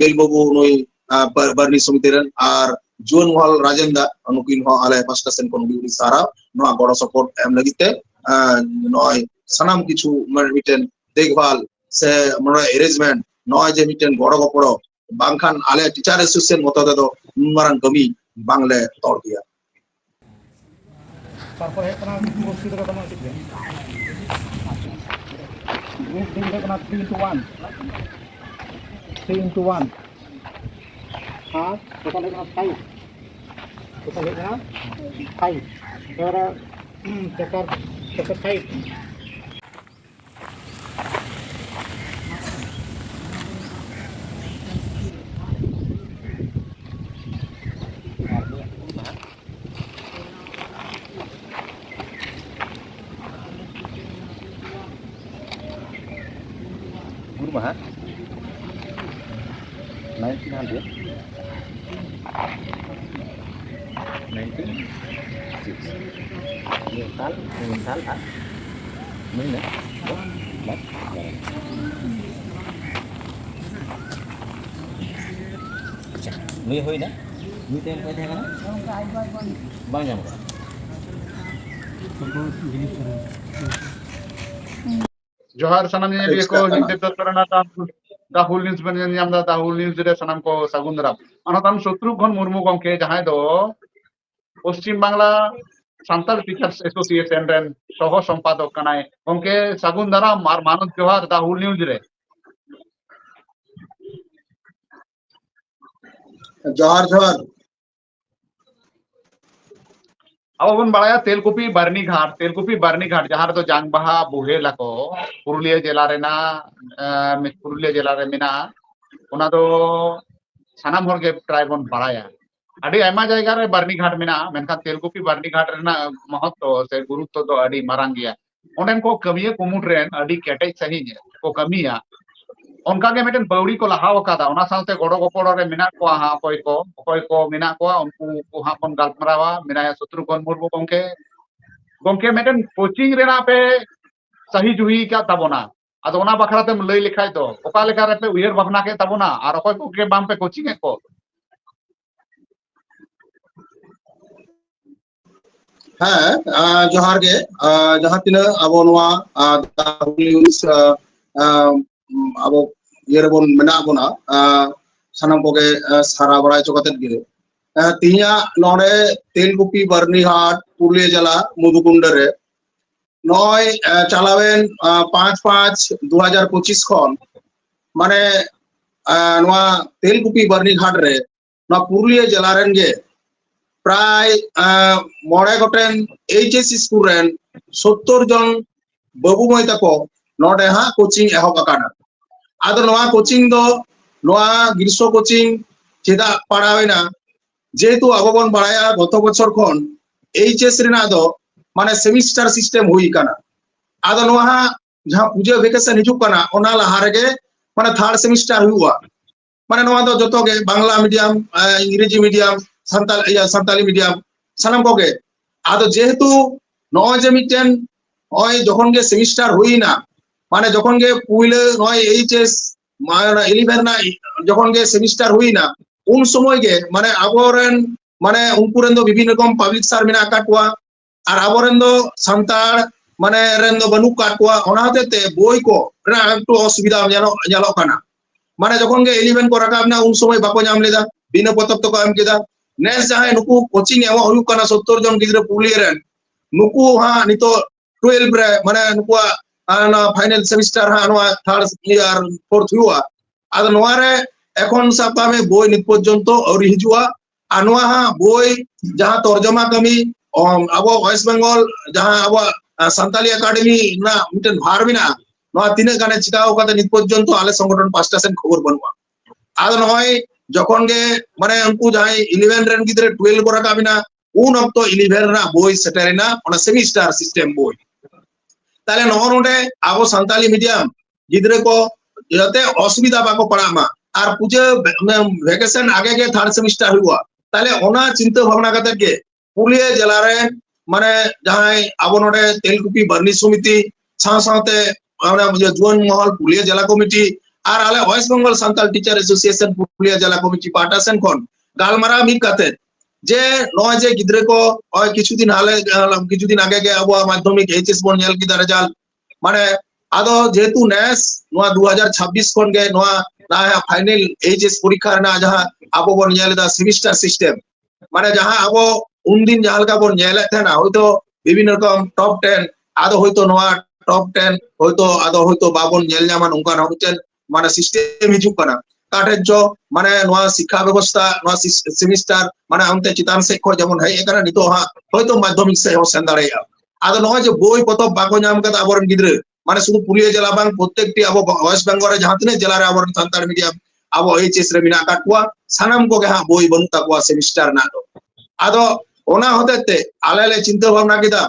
ᱵᱮᱞᱵᱟᱵᱩ ᱱᱩᱭ ᱵᱟᱨᱱᱤ ᱥᱚᱢᱤᱛᱤ ᱨᱮᱱ ᱟᱨ ᱡᱩᱣᱟᱹᱱ ᱢᱚᱦᱚᱞ ᱨᱟᱡᱮᱱᱫᱟ ᱱᱩᱠᱤᱱ ᱦᱚᱸ ᱟᱞᱮ ᱯᱟᱥᱴᱟ ᱥᱮᱱ ᱠᱷᱚᱱ ᱜᱮ ᱥᱟᱨᱦᱟᱣ ᱱᱚᱣᱟ ᱜᱚᱲᱚ ᱥᱚᱯᱚᱦᱚᱫ ᱮᱢ ᱞᱟᱹᱜᱤᱫ ᱛᱮ ᱱᱚᱜᱼᱚᱭ ᱥᱟᱱᱟᱢ ᱠᱤᱪᱷᱩ ᱢᱤᱫᱴᱮᱱ ᱫᱮᱠᱷᱵᱷᱟᱞ ᱥᱮ ᱢᱚᱱᱮ ᱮᱨᱮᱡᱢᱮᱱᱴ ᱱᱚᱜᱼᱚᱭ ᱡᱮ ᱢᱤᱫᱴᱮᱱ ᱜᱚᱲᱚ ᱜᱚᱯᱚᱲᱚ ᱵᱟᱝᱠᱷᱟᱱ ᱟᱞᱮ ᱴᱤᱪᱟᱨ ᱮᱥᱳᱥᱤᱭᱮᱥᱚᱱ ᱢᱚᱛᱚ ᱛᱮᱫᱚ ᱱᱩᱱ ᱢᱟᱨᱟᱝ ᱠᱟᱹᱢᱤ ᱵᱟᱝᱞᱮ ᱛᱚᱞ ᱜᱮᱭᱟ ᱛᱟᱨᱯᱚᱨ ᱦᱮᱡ ᱠᱟᱱᱟ ᱢᱩᱨᱥᱤ ᱫᱚ ᱠᱟᱱᱟ ᱴᱷᱤᱠ ᱜᱮᱭᱟ ᱜᱨᱩᱯ ᱫᱤᱱ ᱫᱚ ᱠᱟᱱᱟ 3 to 1 3 into 1 আর টোটাল হয়ে গেল 5 টোটাল হয়ে গেল 5 এবারে চেকার চেকার 5 মেয়ে হই না মেয়ে তো এরকম থাকে না বাং যাব ᱡᱚᱦᱟᱨ ᱥᱟᱱᱟᱢ ᱧᱮᱧᱮᱞᱤᱭᱟᱹ ᱠᱚ ᱦᱤᱱᱫᱤ ᱫᱚᱛᱨᱟᱱᱟ ᱛᱟᱢ ᱫᱟᱦᱩᱞ ᱱᱤᱭᱩᱡ ᱵᱮᱱ ᱧᱮᱞ ᱧᱟᱢ ᱫᱟ ᱫᱟᱦᱩᱞ ᱱᱤᱭᱩᱡ ᱨᱮ ᱥᱟᱱᱟᱢ ᱠᱚ ᱥᱟᱹᱜᱩᱱ ᱫᱟᱨᱟᱢ ᱚᱱᱟᱛᱟᱢ ᱥᱚᱛᱨᱩ ᱜᱷᱚᱱ ᱢᱩᱨᱢᱩ ᱜᱚᱢᱠᱮ ᱡᱟᱦᱟᱸᱭ ᱫᱚ ᱯᱚᱥᱪᱤᱢ ᱵᱟᱝᱞᱟ ᱥᱟᱱᱛᱟᱲ ᱴᱤᱪᱟᱨᱥ ᱮᱥᱳᱥᱤᱭᱮᱥᱚᱱ ᱨᱮᱱ ᱥᱚᱦᱚ ᱥᱚᱢᱯᱟᱫᱚᱠ ᱠᱟᱱᱟᱭ ᱜᱚᱢᱠᱮ ᱥᱟᱹᱜᱩᱱ ᱫᱟᱨᱟᱢ ᱟᱨ ᱢᱟᱱᱚᱛ ᱡᱚᱦᱟᱨ ᱫᱟᱦᱩᱞ ᱱᱤᱭᱩᱡ ᱨᱮ जोहर जोहर। अब अपन बड़ा तेलकुपी बरनी घाट तेलकुपी बरनी घाट जहाँ तो जांग बहा बुहेला को पुरुलिया जिला रे ना पुरुलिया जिला रे मिना, उना तो सनम हर के प्राय बन बड़ाया अड़ी ऐमा जायगा रे बरनी घाट मेना मेनखान तेलकुपी बरनी घाट रे ना महत्व, से गुरुत्व तो अड़ी मरांगिया। उन्हें को कमी है कुमुट रे अड़ी कैटेज सही है को कमी है ᱚᱱᱠᱟ ᱜᱮ ᱢᱤᱫᱴᱮᱱ ᱵᱟᱹᱣᱲᱤ ᱠᱚ ᱞᱟᱦᱟᱣ ᱟᱠᱟᱫᱟ ᱚᱱᱟ ᱥᱟᱶᱛᱮ ᱜᱚᱲᱚ ᱜᱚᱯᱚᱲᱚ ᱨᱮ ᱢᱮᱱᱟᱜ ᱠᱚᱣᱟ ᱦᱟᱸᱜ ᱚᱠᱚᱭ ᱠᱚ ᱚᱠᱚᱭ ᱠᱚ ᱢᱮᱱᱟᱜ ᱠᱚᱣᱟ ᱩᱱᱠᱩ ᱠᱚ ᱦᱟᱸᱜ ᱵᱚᱱ ᱜᱟᱞᱢᱟᱨᱟᱣᱟ ᱢᱮᱱᱟᱭᱟ ᱥᱚᱛᱨᱩᱜᱷᱚᱱ ᱢᱩᱨᱢᱩ ᱜᱚᱢᱠᱮ ᱜᱚᱢᱠᱮ ᱢᱤᱫᱴᱮᱱ ᱠᱳᱪᱤᱝ ᱨᱮᱱᱟᱜ ᱯᱮ ᱥᱟᱹᱦᱤ ᱡᱩᱦᱤ ᱟᱠᱟᱫ ᱛᱟᱵᱚᱱᱟ ᱟᱫᱚ ᱚᱱᱟ ᱵᱟᱠᱷᱨᱟ ᱛᱮᱢ ᱞᱟᱹᱭ ᱞᱮᱠᱷᱟᱡ ᱫᱚ ᱚᱠᱟ ᱞᱮᱠᱟ ᱨᱮᱯᱮ ᱩᱭᱦᱟᱹᱨ ᱵᱷᱟᱵᱽᱱᱟ ᱠᱮᱫ ᱛᱟᱵᱚᱱᱟ ᱟᱨ ᱚᱠᱚᱭ ᱠᱚᱜᱮ ᱵᱟᱝᱯᱮ ᱠᱳᱪᱤᱝ ᱮᱫ ᱠᱚ ᱦᱮᱸ ᱡᱚᱦᱟᱨ ᱜᱮ ᱡᱟᱦᱟᱸ ᱛᱤᱱᱟᱹᱜ ᱟᱵᱚ ᱱᱚᱣᱟ ᱟᱵᱚ ᱤᱭᱟᱹᱨᱮᱵᱚᱱ ᱢᱮᱱᱟᱜ ᱵᱚᱱᱟ ᱥᱟᱱᱟᱢ ᱠᱚᱜᱮ ᱥᱟᱨᱟ ᱵᱟᱲᱟᱭ ᱦᱚᱪᱚ ᱠᱟᱛᱮᱫ ᱜᱮ ᱛᱤᱦᱤᱧᱟᱜ ᱱᱚᱰᱮ ᱛᱮᱞᱠᱩᱯᱤ ᱵᱟᱨᱱᱤᱦᱟᱴ ᱯᱩᱨᱩᱞᱤᱭᱟᱹ ᱡᱮᱞᱟ ᱢᱩᱫᱩᱠᱩᱱᱰᱟ ᱨᱮ নয় চালাবেন পাঁচ পাঁচ দু হাজার পঁচিশ খন মানে নোয়া তেলকুপি বার্নিঘাট রে নোয়া পুরুলিয়া জেলা রেন গে ᱢᱚᱬᱮ ᱜᱚᱴᱮᱱ ᱮᱭᱤᱪ ᱮᱥ স্কুল ᱨᱮᱱ সত্তর ᱡᱚᱱ ᱵᱟᱹᱵᱩ ᱢᱟᱹᱭ ᱛᱟᱠᱚ ᱱᱚᱰᱮ ᱦᱟᱸᱜ ᱠᱳᱪᱤᱝ ᱮᱦᱚᱵ আকাডা ᱟᱫᱚ ᱱᱚᱣᱟ ᱠᱳᱪᱤᱝ ᱫᱚ ᱱᱚᱣᱟ ᱜᱨᱤᱥᱥᱚ ᱠᱳᱪᱤᱝ ᱪᱮᱫᱟᱜ ᱯᱟᱲᱟᱣᱮᱱᱟ যেহেতু আবো বন বাড়ায়া গত বছর খন এইচএস রেনা ᱫᱚ ᱢᱟᱱᱮ ᱥᱮᱢᱤᱥᱴᱟᱨ ᱥᱤᱥᱴᱮᱢ ᱦᱩᱭ ᱠᱟᱱᱟ ᱟᱫᱚ ᱱᱚᱣᱟ ᱡᱟᱦᱟᱸ ᱯᱩᱡᱟᱹ ᱵᱷᱮᱠᱮᱥᱚᱱ ᱦᱤᱡᱩᱜ ᱠᱟᱱᱟ ᱚᱱᱟ ᱞᱟᱦᱟ ᱨᱮᱜᱮ ᱢᱟᱱᱮ ᱛᱷᱟᱨᱰ ᱥᱮᱢᱤᱥᱴᱟᱨ ᱦᱩᱭᱩᱜᱼᱟ ᱢᱟᱱᱮ ᱱᱚᱣᱟ ᱫᱚ ᱡᱚᱛᱚ ᱜᱮ ᱵᱟᱝᱞᱟ ᱢᱤᱰᱤᱭᱟᱢ ইংরেজি মিডিয়াম সান্তাল ইয়া সান্তালি মিডিয়াম সানাম কগে আদো যেহেতু নয় যে মিটেন নয় যখন গে সেমিস্টার হই না মানে যখন গে পুইলে নয়, এইচএস ইলিভেন না যখন গে সেমিস্টার হুই না উন সময় গে মানে আবরেন মানে উনকুরেন দো বিভিন্ন রকম পাবলিক সার মেনা কাটুয়া, আর আবরেন দো সান্তাড় মানে রেন দো বানু কাটুয়া অনাতে তে বই কো না একটু অসুবিধা জানো জানো কানা। মানে যখন গে ইলিভেন কো রাখাব না উন সময় বাকো জাম লেদা বিনা পতক তো কাম কেদা, নেস যাহাই নুকু কোচিং এওয়া হুয়ুক কানা 70 জন গিদ্রে পুলিয়েরেন নুকু হা, নিতো 12 রে মানে নুকুয়া না ফাইনাল সেমিস্টার হা নোয়া থার্ড ইয়ার ফোর্থ হুয়া আদো নোয়া রে এখন সাপামে বই নিত পর্যন্ত আউরি হিজুয়া। আর নোয়া হা, বই যাহা তরজমা কামি আবো ওয়েস্ট বেঙ্গল, যাহা আবো সান্তালি একাডেমি না মিটেন ভার বিনা নোয়া তিনে গানে চিকাও কাতে নিত পর্যন্ত আলে সংগঠন পাঁচটা সেন খবর বানুয়া। আদো নয়, যখন গে মানে উনকু যাহাই ইলেভেন রেন গিদ্রে টুয়েলভ করা কাবিনা উন অক্ত ইলেভেন রা বই সেটারিনা অনা সেমিস্টার সিস্টেম বই। ᱛᱟᱦᱞᱮ ᱱᱚᱜᱼᱚ ᱱᱚᱰᱮ ᱟᱵᱚ ᱥᱟᱱᱛᱟᱞᱤ ᱢᱤᱰᱤᱭᱟᱢ ᱜᱤᱫᱽᱨᱟᱹ ᱠᱚ ᱡᱟᱛᱮ ᱚᱥᱩᱵᱤᱫᱟ ᱵᱟᱠᱚ ᱯᱟᱲᱟᱜ ᱢᱟ আর পুজো ভ্যাকেশন আগে গে থার্ড সেমিস্টার হইবা তাহলে ওনা চিন্তা ভাবনা কাতে গে পুলিয়া জেলা রে মানে যাহাই আবো নডে তেলকুপি বার্নি সমিতি সাথে সাথে আমরা যে জুয়ান মহল, পুলিয়া জেলা কমিটি আর আলে West Bengal Santal teacher association Purulia জেলা কমিটি পাটাসেন কোন গালমারা মিট কাতে ᱡᱮ ᱱᱚᱜᱼᱚᱭ ᱡᱮ ᱜᱤᱫᱽᱨᱟᱹ ᱠᱚ ᱱᱚᱜᱼᱚᱭ ᱠᱤᱪᱷᱩ ᱫᱤᱱ ᱟᱞᱮ ᱠᱤᱪᱷᱩ ᱫᱤᱱ ᱟᱜᱮ ᱜᱮ ᱟᱵᱚᱣᱟᱜ ᱢᱟᱫᱽᱫᱷᱚᱢᱤᱠ ᱮᱭᱤᱪᱮᱥ ᱵᱚᱱ ᱧᱮᱞ ᱠᱮᱫᱟ ᱨᱮᱡᱟᱞᱴ ᱢᱟᱱᱮ ᱟᱫᱚ ᱡᱮᱦᱮᱛᱩ ᱱᱮᱥ ᱱᱚᱣᱟ 2026 ᱠᱷᱚᱱ ᱜᱮ ᱱᱚᱣᱟ ᱱᱟᱦᱟ ᱯᱷᱟᱭᱱᱮᱞ এইচএস ᱯᱚᱨᱤᱠᱷᱟ ᱨᱮᱱᱟᱜ ᱡᱟᱦᱟᱸ ᱟᱵᱚ ᱵᱚᱱ ᱧᱮᱞ ᱮᱫᱟ ᱥᱮᱢᱤᱥᱴᱟᱨ ᱥᱤᱥᱴᱮᱢ ᱢᱟᱱᱮ ᱡᱟᱦᱟᱸ ᱟᱵᱚ ᱩᱱᱫᱤᱱ ᱡᱟᱦᱟᱸ ᱞᱮᱠᱟ ᱵᱚᱱ ᱧᱮᱞᱮᱫ ᱛᱟᱦᱮᱱᱟ ᱦᱳᱭᱛᱳ বিভিন্ন রকম টপ 10 আদো হয়তো নয়া টপ 10 হয়তো আদো হয়তো বাবন ᱧᱮᱞ ᱧᱟᱢᱟ ᱱᱚᱝᱠᱟᱱ ᱢᱤᱫᱴᱮᱱ ᱢᱟᱱᱮ ᱥᱤᱥᱴᱮᱢ ᱦᱤᱡᱩᱜ ᱠᱟᱱᱟ ᱠᱟᱴᱮᱡᱚ ᱢᱟᱱᱮ ᱱᱚᱣᱟ ᱥᱤᱠᱷᱟ ᱵᱮᱵᱚᱥᱛᱷᱟ ᱱᱚᱣᱟ ᱥᱮᱢᱤᱥᱴᱟᱨ ᱢᱟᱱᱮ ᱚᱱᱛᱮ ᱪᱮᱛᱟᱱ ᱥᱮᱫ ᱠᱷᱚᱱ ᱡᱮᱢᱚᱱ ᱦᱮᱡ ᱟᱠᱟᱱᱟ ᱱᱤᱛᱚᱜ ᱦᱟᱸᱜ ᱦᱚᱭᱛᱚ ᱢᱟᱫᱽᱫᱷᱚᱢᱤᱠ ᱥᱮᱫ ᱦᱚᱸ ᱥᱮᱱ ᱫᱟᱲᱮᱭᱟᱜᱼᱟ ᱟᱫᱚ ᱱᱚᱜᱼᱚᱭ ᱡᱮ ᱵᱳᱭ ᱯᱚᱛᱚᱵ ᱵᱟᱠᱚ ᱧᱟᱢ ᱠᱟᱫᱟ ᱟᱵᱚᱨᱮᱱ ᱜᱤᱫᱽᱨᱟᱹ ᱢᱟᱱᱮ ᱥᱩᱫᱷᱩ ᱯᱩᱨᱩᱞᱤᱭᱟᱹ ᱡᱮᱞᱟ ᱵᱟᱝ ᱯᱨᱚᱛᱮᱠᱴᱤ ᱟᱵᱚ ᱳᱭᱮᱥᱴ ᱵᱮᱝᱜᱚᱞ ᱨᱮ ᱡᱟᱦᱟᱸ ᱛᱤᱱᱟᱹᱜ ᱡᱮᱞᱟ ᱨᱮ ᱟᱵᱚᱨᱮᱱ ᱥᱟᱱᱛᱟᱲ ᱢᱤᱰᱤᱭᱟᱢ ᱟᱵᱚ ᱮᱭᱤᱪᱮᱥ ᱨᱮ ᱢᱮᱱᱟᱜ ᱟᱠᱟᱫ ᱠᱚᱣᱟ ᱥᱟᱱᱟᱢ ᱠᱚᱜᱮ ᱦᱟᱸᱜ ᱵᱳᱭ ᱵᱟᱹᱱᱩᱜ ᱛᱟᱠᱚᱣᱟ ᱥᱮᱢᱤᱥᱴᱟᱨ ᱨᱮᱱᱟᱜ ᱫᱚ ᱟᱫᱚ ᱚᱱᱟ ᱦᱚᱛᱮᱛᱮ ᱟᱞᱮ ᱞᱮ ᱪᱤᱱᱛᱟᱹ ᱵᱷᱟᱵᱱᱟ ᱠᱮᱫᱟ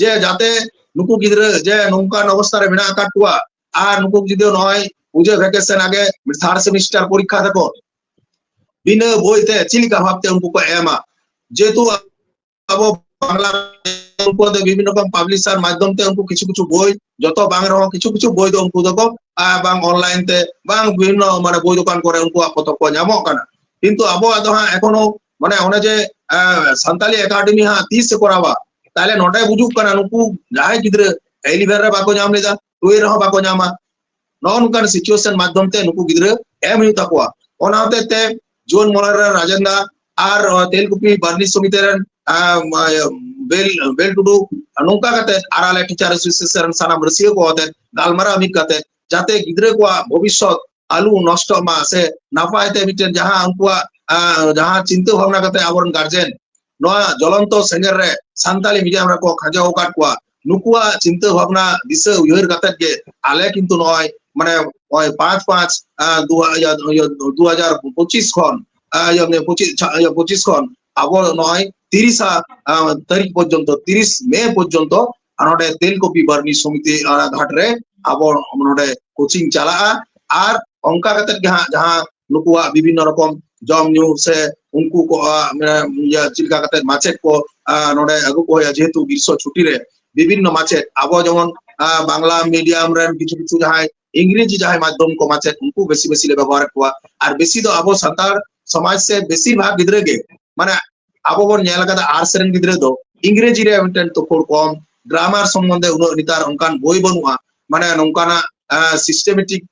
ᱡᱮ ᱡᱟᱛᱮ ᱱᱩᱠᱩ ᱜᱤᱫᱽᱨᱟᱹ ᱡᱮ ᱱᱚᱝᱠᱟᱱ ᱚᱵᱚᱥᱛᱷᱟ ᱨᱮ ᱢᱮᱱᱟᱜ ᱟᱠᱟᱫ ᱠᱚᱣᱟ ᱟᱨ ᱱᱩᱠᱩ ᱡᱩᱫᱤ ᱱᱚᱜᱼᱚᱭ পুজো ভ্যাকেশন আগে থার্ড সেমিস্টার পরীক্ষা দেখো। বিনা বইতে চিলিকা ভাবতে উনকো এমা। যেহেতু বাংলা বিভিন্ন রকম পাবলিশার মাধ্যমতে উনকো কিছু কিছু বই, যত বাং রহ কিছু কিছু বই তো উনকো দেখো। এবং অনলাইন তে, বাং বিভিন্ন মানে বই দোকান করে উনকো আপত কো কিন্তু আবো আদো হ্যাঁ, এখনও মানে অনে যে সান্তালি একাডেমি হ্যাঁ তিস করাবা। তাহলে নটায় বুঝুক কানা নুকু যাহাই গিদ্রে এলিভের বাকো জাম লেদা টুয়ের বাকো নামা ᱱᱚᱜᱼᱚ ᱱᱚᱝᱠᱟᱱ ᱥᱤᱪᱩᱭᱮᱥᱚᱱ ᱢᱟᱫᱽᱫᱷᱚᱢ তে নুকু গিদ্রা এম ᱦᱩᱭᱩᱜ ᱛᱟᱠᱚᱣᱟ ᱚᱱᱟ ᱦᱚᱛᱮᱡ তে জুন মলার রাজেন্দা আর তেলকুপি বার্নি সমিতি রেন বেল বেল টুডু নৌকা কাতে আর আলে টিচার এসোসিয়েশন সানাম রসিয়া কো হতে গালমারা মিট কাতে যাতে গিদ্রা কোয়া ভবিষ্যৎ আলু নষ্ট মা সে নাপায় তে মিটেন যাহা উনকুয়া যাহা চিন্তা ভাবনা কাতে আবরণ গার্জেন নয়া জ্বলন্ত সেঙ্গের রে সান্তালি মিডিয়াম রে কো খাজাও কাট কোয়া নুকুয়া চিন্তা ভাবনা দিশা উইহর কাতে গে আলে কিন্তু নয় মানে পাঁচ পাঁচ দু হাজার দু হাজার পঁচিশ খন পঁচিশ খন আবার নয় তিরিশ তারিখ পর্যন্ত তিরিশ মে পর্যন্ত ᱱᱚᱰᱮ ᱛᱮᱞᱠᱚᱯᱤ ᱵᱟᱨᱱᱤ ᱥᱚᱢᱤᱛᱤ ᱜᱷᱟᱴ ᱨᱮ ᱟᱵᱚ ᱱᱚᱰᱮ ᱠᱳᱪᱤᱝ ᱪᱟᱞᱟᱜᱼᱟ ᱟᱨ ᱚᱱᱠᱟ ᱠᱟᱛᱮᱫ ᱜᱮ ᱦᱟᱸᱜ ᱡᱟᱦᱟᱸ ᱱᱩᱠᱩᱣᱟᱜ ᱵᱤᱵᱷᱤᱱᱱᱚ ᱨᱚᱠᱚᱢ ᱡᱚᱢ ᱧᱩ ᱥᱮ ᱩᱱᱠᱩ ᱠᱚ ᱤᱭᱟᱹ ᱪᱮᱫ ᱞᱮᱠᱟ ᱠᱟᱛᱮᱫ ᱢᱟᱪᱮᱫ ᱠᱚ ᱱᱚᱰᱮ ᱟᱹᱜᱩ ᱠᱚ ᱦᱩᱭᱩᱜᱼᱟ ᱡᱮᱦᱮᱛু ᱜᱨᱤᱥᱥᱚ ᱪᱷᱩᱴᱤ ᱨᱮ ᱵᱤᱵᱷᱤᱱᱱᱚ ᱢᱟᱪᱮᱫ ᱟᱵᱚ ᱡᱮᱢᱚᱱ বাংলা মিডিয়াম রেন কিছু কিছু যাহাই ᱤᱝᱨᱮᱡᱤ ᱡᱟᱦᱟᱸᱭ ᱢᱟᱫᱽᱫᱷᱚᱢ ᱠᱚ ᱢᱟᱪᱮᱫ ᱩᱱᱠᱩ ᱵᱮᱥᱤ ᱵᱮᱥᱤ ᱞᱮ ᱵᱮᱵᱚᱦᱟᱨ ᱠᱚᱣᱟ ᱟᱨ ᱵᱮᱥᱤ ᱫᱚ ᱟᱵᱚ ᱥᱟᱱᱛᱟᱲ ᱥᱚᱢᱟᱡᱽ ᱥᱮ ᱵᱮᱥᱤᱨ ᱵᱷᱟᱜᱽ ᱜᱤᱫᱽᱨᱟᱹ ᱜᱮ ᱢᱟᱱᱮ ᱟᱵᱚ ᱵᱚᱱ ᱧᱮᱞ ᱟᱠᱟᱫᱟ ᱟᱨᱴᱥ ᱨᱮᱱ ᱜᱤᱫᱽᱨᱟᱹ ᱫᱚ ᱤᱝᱨᱮᱡᱤ ᱨᱮ ᱢᱤᱫᱴᱮᱱ ᱛᱚᱯᱷᱚᱲ ᱠᱚᱢ ᱜᱨᱟᱢᱟᱨ ᱥᱚᱢᱵᱚᱱᱫᱷᱮ ᱩᱱᱟᱹᱜ ᱱᱮᱛᱟᱨ ᱚᱱᱠᱟᱱ ᱵᱳᱭ ᱵᱟᱹᱱᱩᱜᱼᱟ ᱢᱟᱱᱮ ᱱᱚᱝᱠᱟᱱᱟᱜ ᱥᱤᱥᱴᱮᱢᱮᱴᱤᱠ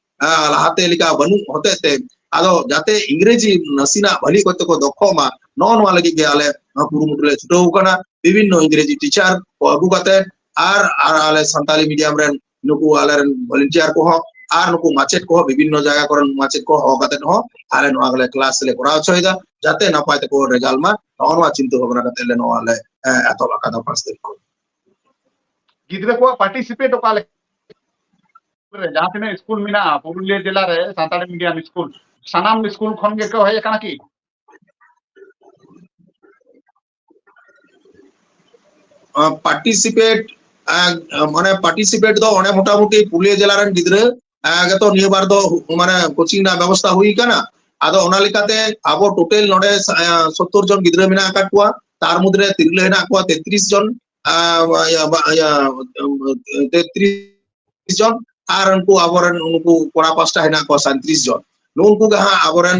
ᱞᱟᱦᱟᱛᱮ ᱞᱮᱠᱟ ᱵᱟᱹᱱᱩᱜ ᱦᱚᱛᱮᱛᱮ ᱟᱫᱚ ᱡᱟᱛᱮ ᱤᱝᱨᱮᱡᱤ ᱱᱟᱥᱤᱱᱟᱜ ᱵᱷᱟᱹᱞᱤ ᱠᱚᱛᱮ ᱠᱚ ᱫᱚᱠᱷᱚ ᱢᱟ ᱱᱚᱜᱼᱚ ᱱᱚᱣᱟ ᱞᱟᱹᱜᱤᱫ ᱜᱮ ᱟᱞᱮ ᱠᱩᱨᱩᱢᱩᱴᱩ ᱞᱮ ᱪᱷᱩᱴᱟᱹᱣ ᱟᱠᱟᱱᱟ ᱵᱤᱵᱷᱤᱱᱱᱚ ᱤᱝᱨᱮᱡᱤ ᱴᱤᱪᱟᱨ ᱠᱚ ᱟᱹᱜᱩ ᱠᱟᱛᱮ ᱟᱨ ᱟᱞᱮ ᱥᱟᱱᱛᱟᱞᱤ ᱢᱤᱰᱤᱭᱟᱢ ᱨᱮᱱ ᱱᱩᱠᱩ ᱟᱞᱮᱨᱮᱱ ᱵᱷᱚᱞᱮᱱᱴᱤᱭᱟᱨ ᱠᱚᱦᱚᱸ ᱟᱨ ᱱᱩᱠᱩ ᱢᱟᱪᱮᱫ ᱠᱚᱦᱚᱸ ᱵᱤᱵᱷᱤᱱᱱᱚ ᱡᱟᱭᱜᱟ ᱠᱚᱨᱮᱱ ᱢᱟᱪᱮᱫ ᱠᱚ ᱦᱚᱦᱚ ᱠᱟᱛᱮᱫ ᱦᱚᱸ ᱟᱞᱮ ᱱᱚᱣᱟ ᱜᱮᱞᱮ ᱠᱞᱟᱥ ᱞᱮ ᱠᱚᱨᱟᱣ ᱦᱚᱪᱚᱭᱮᱫᱟ ᱡᱟᱛᱮ ᱱᱟᱯᱟᱭ ᱛᱮᱠᱚ ᱨᱮᱡᱟᱞ ᱢᱟ ᱱᱚᱜᱼᱚ ᱱᱚᱣᱟ ᱪᱤᱱᱛᱟᱹ ᱵᱷᱟᱵᱱᱟ ᱠᱟᱛᱮᱫ ᱞᱮ ᱱᱚᱣᱟ ᱞᱮ ᱮᱛᱚᱦᱚᱵ ᱟᱠᱟᱫᱟ ᱯᱟᱸᱪ ᱛᱟᱹᱨᱤᱠᱷ ᱠᱷᱚᱱ ᱜᱤᱫᱽᱨᱟᱹ ᱠᱚᱣᱟᱜ ᱯᱟর্ᱴᱤᱥᱤᱯᱮᱴ ᱚᱠᱟ ᱞᱮᱠᱟ ᱡᱟᱦᱟᱸ ᱛᱤᱱᱟᱹᱜ ᱥᱠᱩᱞ ᱢᱮᱱᱟᱜᱼᱟ ᱯᱩᱨᱩᱞᱤᱭᱟᱹ ᱡᱮᱞᱟᱨᱮ ᱥᱟᱱᱛᱟᱲᱤ ᱢᱤᱰᱤᱭᱟᱢ ᱥᱠᱩᱞ ᱥᱟᱱᱟᱢ ᱥᱠᱩᱞ ᱠᱷᱚᱱ ᱜᱮᱠᱚ ᱦᱮᱡ ᱟᱠᱟᱱᱟ ᱠᱤ পার্টিসিপেট মানে পার্টিসিপেট দো অনেক মোটামুটি পুরুলিয়া জেলার গিদ্রে ᱜᱮᱛᱚ ᱱᱤᱭᱟᱹ ᱵᱟᱨ ᱫᱚ ᱢᱟᱱᱮ ᱠᱳᱪᱤᱝ ᱨᱮᱱᱟᱜ ᱵᱮᱵᱚᱥᱛᱷᱟ ᱦᱩᱭ ᱟᱠᱟᱱᱟ ᱟᱫᱚ ᱚᱱᱟ ᱞᱮᱠᱟᱛᱮ ᱟᱵᱚ ᱴᱳᱴᱟᱞ ᱱᱚᱰᱮ ᱡᱚᱱ ᱜᱤᱫᱽᱨᱟᱹ ᱢᱮᱱᱟᱜ ᱟᱠᱟᱫ ᱠᱚᱣᱟ ᱛᱟᱨ ᱢᱩᱫᱽᱨᱮ ᱛᱤᱨᱞᱟᱹ ᱦᱮᱱᱟᱜ ᱠᱚᱣᱟ 33 ᱡᱚᱱ 33 ᱡᱚᱱ ᱟᱨ ᱩᱱᱠᱩ ᱟᱵᱚᱨᱮᱱ ᱩᱱᱠᱩ ᱠᱚᱲᱟ ᱯᱟᱥᱴᱟ ᱦᱮᱱᱟᱜ ᱠᱚᱣᱟ 37 ᱡᱚᱱ ᱱᱩᱠᱩ ᱜᱮ ᱦᱟᱸᱜ ᱟᱵᱚᱨᱮᱱ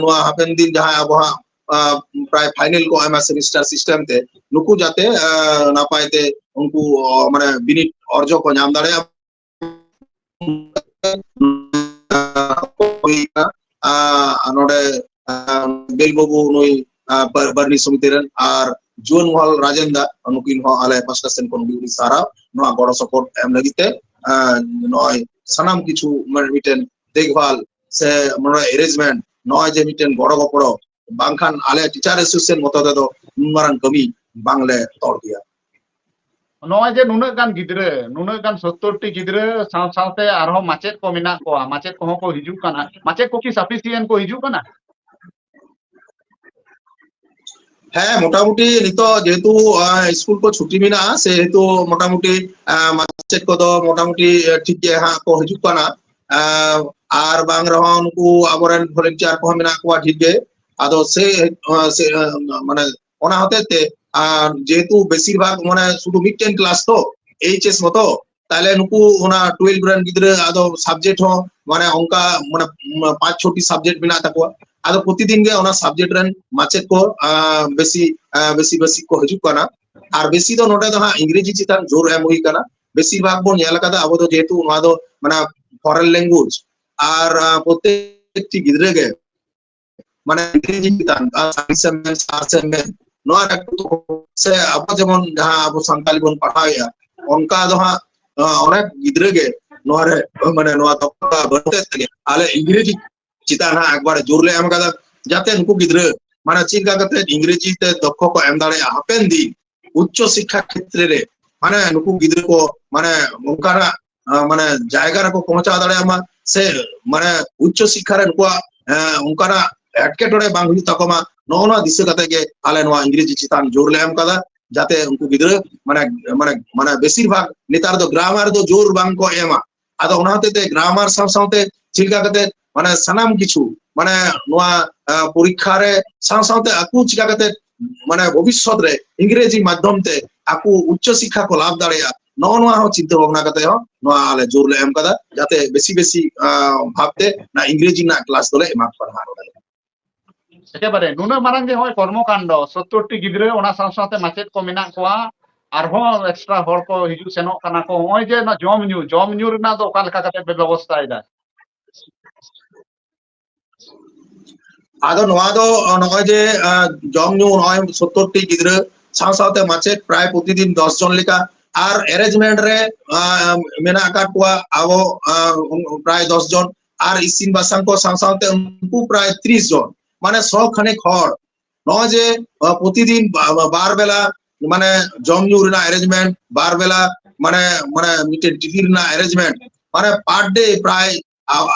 ᱱᱚᱣᱟ ᱦᱟᱯᱮᱱ ᱫᱤᱱ ᱡᱟᱦᱟᱸ ᱟᱵᱚ ᱦᱟᱸᱜ প্রায় ফাইনাল কো এমএস সেমিস্টার সিস্টেম তে নুকু যাতে নাপাইতে উনকু মানে বিনিট অর্জ কো নাম দাঁড়ে ᱱᱚᱰᱮ ᱵᱮᱞᱵᱟᱵᱩ ᱱᱩᱭ ᱵᱟᱨᱱᱤ ᱥᱚᱢᱤᱛᱤ ᱨᱮᱱ ᱟᱨ ᱡᱩᱣᱟᱹᱱ ᱢᱚᱦᱚᱞ ᱨᱟᱡᱮᱱᱫᱟ ᱱᱩᱠᱤᱱ ᱦᱚᱸ ᱟᱞᱮ ᱯᱟᱥᱴᱟ ᱥᱮᱱ ᱠᱷᱚᱱ ᱜᱮ ᱥᱟᱨᱦᱟᱣ ᱱᱚᱣᱟ ᱜᱚᱲᱚ ᱥᱚᱯᱚᱦᱚᱫ ᱮᱢ ᱞᱟᱹᱜᱤᱫ ᱛᱮ ᱱᱚᱜᱼᱚᱭ ᱥᱟᱱᱟᱢ ᱠᱤᱪᱷᱩ ᱢᱤᱫᱴᱮᱱ ᱫᱮᱠᱷᱵᱷᱟᱞ ᱥᱮ ᱱᱚᱰᱮ ᱮᱨᱮᱧᱡᱢᱮᱱᱴ ᱱᱚᱜᱼᱚᱭ ᱡᱮ ᱢᱤᱫᱴᱮᱱ ᱜᱚᱲᱚ ᱜᱚᱯᱲᱚ ᱵᱟᱝᱠᱷᱟᱱ ᱟᱞᱮ ᱴᱤᱪᱟᱨ ᱮᱥᱳᱥᱤᱭᱮᱥᱚᱱ ᱢᱚᱛᱚ ᱛᱮᱫᱚ ᱱᱩᱱ ᱢᱟᱨᱟᱝ ᱠᱟᱹᱢᱤ ᱵᱟᱝᱞᱮ ᱛᱚᱲ ᱜᱮᱭᱟ ᱱᱚᱜᱼᱚᱭ ᱡᱮ ᱱᱩᱱᱟᱹᱜ ᱜᱟᱱ ᱜᱤᱫᱽᱨᱟᱹ ᱱᱩᱱᱟᱹᱜ ᱜᱟᱱ ᱥᱳᱛᱛᱳᱨᱴᱤ ᱜᱤᱫᱽᱨᱟᱹ ᱥᱟᱶ ᱥᱟᱶᱛᱮ ᱟᱨᱦᱚᱸ ᱢᱟᱪᱮᱫ ᱠᱚ ᱢᱮᱱᱟᱜ ᱠᱚᱣᱟ ᱢᱟᱪᱮᱫ ᱠᱚᱦᱚᱸ ᱠᱚ ᱦᱤᱡᱩᱜ ᱠᱟᱱᱟ ᱢᱟᱪᱮᱫ ᱠᱚ ᱠᱤ ᱥᱟᱯᱷᱤᱥᱤᱭᱮᱱᱴ ᱠᱚ ᱦᱤᱡᱩᱜ ᱠᱟᱱᱟ ᱦᱮᱸ ᱢᱚᱴᱟᱢᱩᱴᱤ ᱱᱤᱛᱚᱜ ᱡᱮᱦᱮᱛᱩ ᱥᱠᱩᱞ ᱠᱚ ᱪᱷᱩᱴᱤ ᱢᱮᱱᱟᱜᱼᱟ ᱥᱮᱦᱮᱛᱩ ᱢᱚᱴᱟᱢᱩᱴᱤ ᱢᱟᱪᱮᱫ ᱠᱚᱫᱚ ᱢᱚᱴᱟᱢᱩᱴᱤ ᱴᱷᱤᱠ ᱜᱮ ᱦᱟᱸᱜ ᱠᱚ ᱦᱤᱡᱩᱜ ᱠᱟᱱᱟ ᱟᱨ ᱵᱟᱝ ᱨᱮᱦᱚᱸ ᱱᱩᱠᱩ ᱟᱵᱚᱨᱮᱱ ᱵᱷᱚᱞᱮᱱᱴᱤᱭᱟᱨ ᱠᱚᱦᱚᱸ ᱢᱮᱱᱟᱜ ᱠᱚᱣᱟ ᱴᱷᱤᱠ ᱜᱮ ᱟᱫᱚ ᱥᱮ ᱢᱟᱱᱮ ᱚᱱᱟ ᱦᱚᱛᱮᱡ ᱛᱮ আর যেহেতু বেশিরভাগ মানে শুধু মিডটেন ক্লাস তো এইচএস মতো তাহলে নুকু ᱚᱱᱟ 12 ᱨᱮᱱ ᱜᱤᱫᱽᱨᱟᱹ ᱟᱫᱚ ᱥᱟᱵᱡᱮᱠᱴ ᱦᱚᱸ ᱢᱟᱱᱮ ᱚᱱᱠᱟ ᱢᱟᱱᱮ ᱯᱟᱸᱪ ᱪᱷᱚᱴᱤ ᱥᱟᱵᱡᱮᱠᱴ ᱢᱮᱱᱟᱜ ᱛᱟᱠᱚᱣᱟ ᱟᱫᱚ ᱯᱨᱚᱛᱤᱫᱤᱱ ᱜᱮ ᱚᱱᱟ ᱥᱟᱵᱡᱮᱠᱴ ᱨᱮᱱ ᱢᱟᱪᱮᱫ ᱠᱚ ᱵᱮᱥᱤ বেশি বেশি ᱠᱚ ᱦᱤᱡᱩᱜ ᱠᱟᱱᱟ আর বেশি ᱫᱚ ᱱᱚᱰᱮ ᱫᱚ ᱦᱟᱸᱜ ᱤᱝᱨᱮᱡᱤ ᱪᱮᱛᱟᱱ ᱡᱳᱨ ᱮᱢ ᱦᱩᱭ ᱠᱟᱱᱟ বেশির ভাগ ᱵᱚᱱ ᱧᱮᱞ ᱟᱠᱟᱫᱟ ᱟᱵᱚ ᱫᱚ ᱡᱮᱦᱮᱛᱩ ᱱᱚᱣᱟ ᱫᱚ ᱢᱟᱱᱮ ᱯᱷᱚᱨᱮᱱ ᱞᱮᱝগুᱭᱮᱡ আর প্রত্যেকটি গিদ্রে গে মানে ইংরেজি চিতান সায়েন্স এম এস আর্টস এম এস ᱱᱚᱣᱟ ᱥᱮ ᱟᱵᱚ ᱡᱮᱢᱚᱱ ᱡᱟᱦᱟᱸ ᱟᱵᱚ ᱥᱟᱱᱛᱟᱞᱤ ᱵᱚᱱ ᱯᱟᱲᱦᱟᱣᱮᱜᱼᱟ ᱚᱱᱠᱟ ᱫᱚ ᱦᱟᱸᱜ ᱚᱱᱮᱠ ᱜᱤᱫᱽᱨᱟᱹ ᱜᱮ ᱱᱚᱣᱟ ᱨᱮ ᱢᱟᱱᱮ ᱱᱚᱣᱟ ᱫᱚᱠᱛᱟ ᱵᱟᱹᱱᱩᱜ ᱛᱮᱜᱮ ᱟᱞᱮ ᱤᱝᱨᱮᱡᱤ ᱪᱮᱛᱟᱱ ᱦᱟᱸᱜ ᱮᱠᱵᱟᱨᱮ ᱡᱳᱨ ᱞᱮ ᱮᱢ ᱠᱟᱫᱟ ᱡᱟᱛᱮ ᱱᱩᱠᱩ ᱜᱤᱫᱽᱨᱟᱹ ᱢᱟᱱᱮ ᱪᱮᱫ ᱞᱮᱠᱟ ᱠᱟᱛᱮ ᱤᱝᱨᱮᱡᱤ ᱛᱮ ᱫᱚᱠᱠᱷᱚ ᱠᱚ ᱮᱢ ᱫᱟᱲᱮᱭᱟᱜᱼᱟ ᱦᱟᱯᱮᱱ ᱫᱤᱱ ᱩᱪᱪᱚ শিক্ষা ক্ষেত্রে রে মানে নুকু গিদ্রে কো মানে ওনকারা মানে জায়গা রে কো পৌঁছা দাঁড়ায় মা সে মানে উচ্চ শিক্ষা রে নুকু ওনকারা এটকেটড়ে বাং হুই তাকো মা ᱱᱚᱜᱼᱚ ᱱᱚᱣᱟ ᱫᱤᱥᱟᱹ ᱠᱟᱛᱮ ᱜᱮ ᱟᱞᱮ ᱱᱚᱣᱟ ᱤᱝᱨᱮᱡᱤ ᱪᱮᱛᱟᱱ ᱡᱳᱨ ᱞᱮ ᱮᱢ ᱠᱟᱫᱟ ᱡᱟᱛᱮ ᱩᱱᱠᱩ ᱜᱤᱫᱽᱨᱟᱹ ᱢᱟᱱᱮ ᱢᱟᱱᱮ ᱢᱟᱱᱮ ᱵᱮᱥᱤᱨ ᱵᱷᱟᱜᱽ ᱱᱮᱛᱟᱨ ᱫᱚ ᱜᱨᱟᱢᱟᱨ ᱫᱚ ᱡᱳᱨ ᱵᱟᱝ ᱠᱚ ᱮᱢᱟ ᱟᱫᱚ ᱚᱱᱟ ᱦᱚᱛᱮᱛᱮ ᱜᱨᱟᱢᱟᱨ ᱥᱟᱶ ᱥᱟᱶᱛᱮ ᱪᱮᱫ ᱞᱮᱠᱟ ᱠᱟᱛᱮ ᱢᱟᱱᱮ ᱥᱟᱱᱟᱢ ᱠᱤᱪᱷᱩ ᱢᱟᱱᱮ মানে পরীক্ষা রে সাথে সাথে আকু চিকাতে মানে ভবিষ্যৎ রে ইংরেজি মাধ্যম ᱟᱠᱚ ᱩᱪᱪᱚ ᱥᱤᱠᱠᱷᱟ ᱠᱚ ᱞᱟᱵᱷ ᱫᱟᱲᱮᱭᱟᱜᱼᱟ ᱱᱚᱜᱼᱚ ᱱᱚᱣᱟ ᱦᱚᱸ ᱪᱤᱱᱛᱟᱹ ᱵᱷᱟᱵᱱᱟ ᱠᱟᱛᱮ ᱦᱚᱸ ᱱᱚᱣᱟ ᱟᱞᱮ ᱡᱳᱨ ᱞᱮ ᱮᱢ এম ᱡᱟᱛᱮ ᱵᱮᱥᱤ ᱵᱮᱥᱤ বেশি ভাবতে ᱤᱝᱨᱮᱡᱤ ᱨᱮᱱᱟᱜ ᱠᱞᱟᱥ ᱫᱚᱞᱮ ᱮᱢᱟ এমা পড়া ᱮᱠᱮᱵᱟᱨᱮ ᱱᱩᱱᱟᱹᱜ ᱢᱟᱨᱟᱝ ᱜᱮ ᱦᱚᱸᱜᱼᱚᱭ ᱠᱚᱨᱢᱚᱠᱟᱱᱰᱚ ᱥᱳᱛᱛᱳᱨᱴᱤ ᱜᱤᱫᱽᱨᱟᱹ ᱚᱱᱟ ᱥᱟᱶ ᱥᱟᱶᱛᱮ ᱢᱟᱪᱮᱫ ᱠᱚ ᱢᱮᱱᱟᱜ ᱠᱚᱣᱟ ᱟᱨᱦᱚᱸ ᱮᱠᱥᱴᱨᱟ ᱦᱚᱲ ᱠᱚ ᱦᱤᱡᱩᱜ ᱥᱮᱱᱚᱜ ᱠᱟᱱᱟ ᱠᱚ ᱦᱚᱸᱜᱼᱚᱭ ᱡᱮ ᱡᱚᱢ ᱧᱩ ᱡᱚᱢ ᱧᱩ ᱨᱮᱱᱟᱜ ᱫᱚ ᱚᱠᱟ ᱞᱮᱠᱟ ᱠᱟᱛᱮ ᱯᱮ ᱵᱮᱵᱚᱥᱛᱟᱭᱮᱫᱟ ᱟᱫᱚ ᱱᱚᱣᱟ ᱫᱚ ᱱᱚᱜᱼᱚᱭ ᱡᱮ ᱡᱚᱢ ᱧᱩ ᱱᱚᱜᱼᱚᱭ ᱥᱳᱛᱛᱳᱨᱴᱤ ᱜᱤᱫᱽᱨᱟᱹ ᱥᱟᱶ ᱥᱟᱶᱛᱮ ᱢᱟᱪᱮᱫ ᱯᱨᱟᱭ ᱯᱨᱚᱛᱤᱫᱤᱱ ᱫᱚᱥ ᱡᱚᱱ ᱞᱮᱠᱟ ᱟᱨ ᱮᱨᱮᱧᱡᱢᱮᱱᱴ ᱨᱮ ᱢᱮᱱᱟᱜ ᱟᱠᱟᱫ ᱠᱚᱣᱟ ᱟᱵᱚ ᱯᱨᱟᱭ ᱫᱚᱥ ᱡᱚᱱ আর ইসিন বাসাঙ্ক সাথে প্রায় ত্রিশ জন মানে শখানে খড়। নয় যে প্রতিদিন বার বেলা মানে জমজুর না অ্যারেঞ্জমেন্ট বার বেলা মানে মানে মিটের টিকির না অ্যারেঞ্জমেন্ট মানে পার ডে প্রায়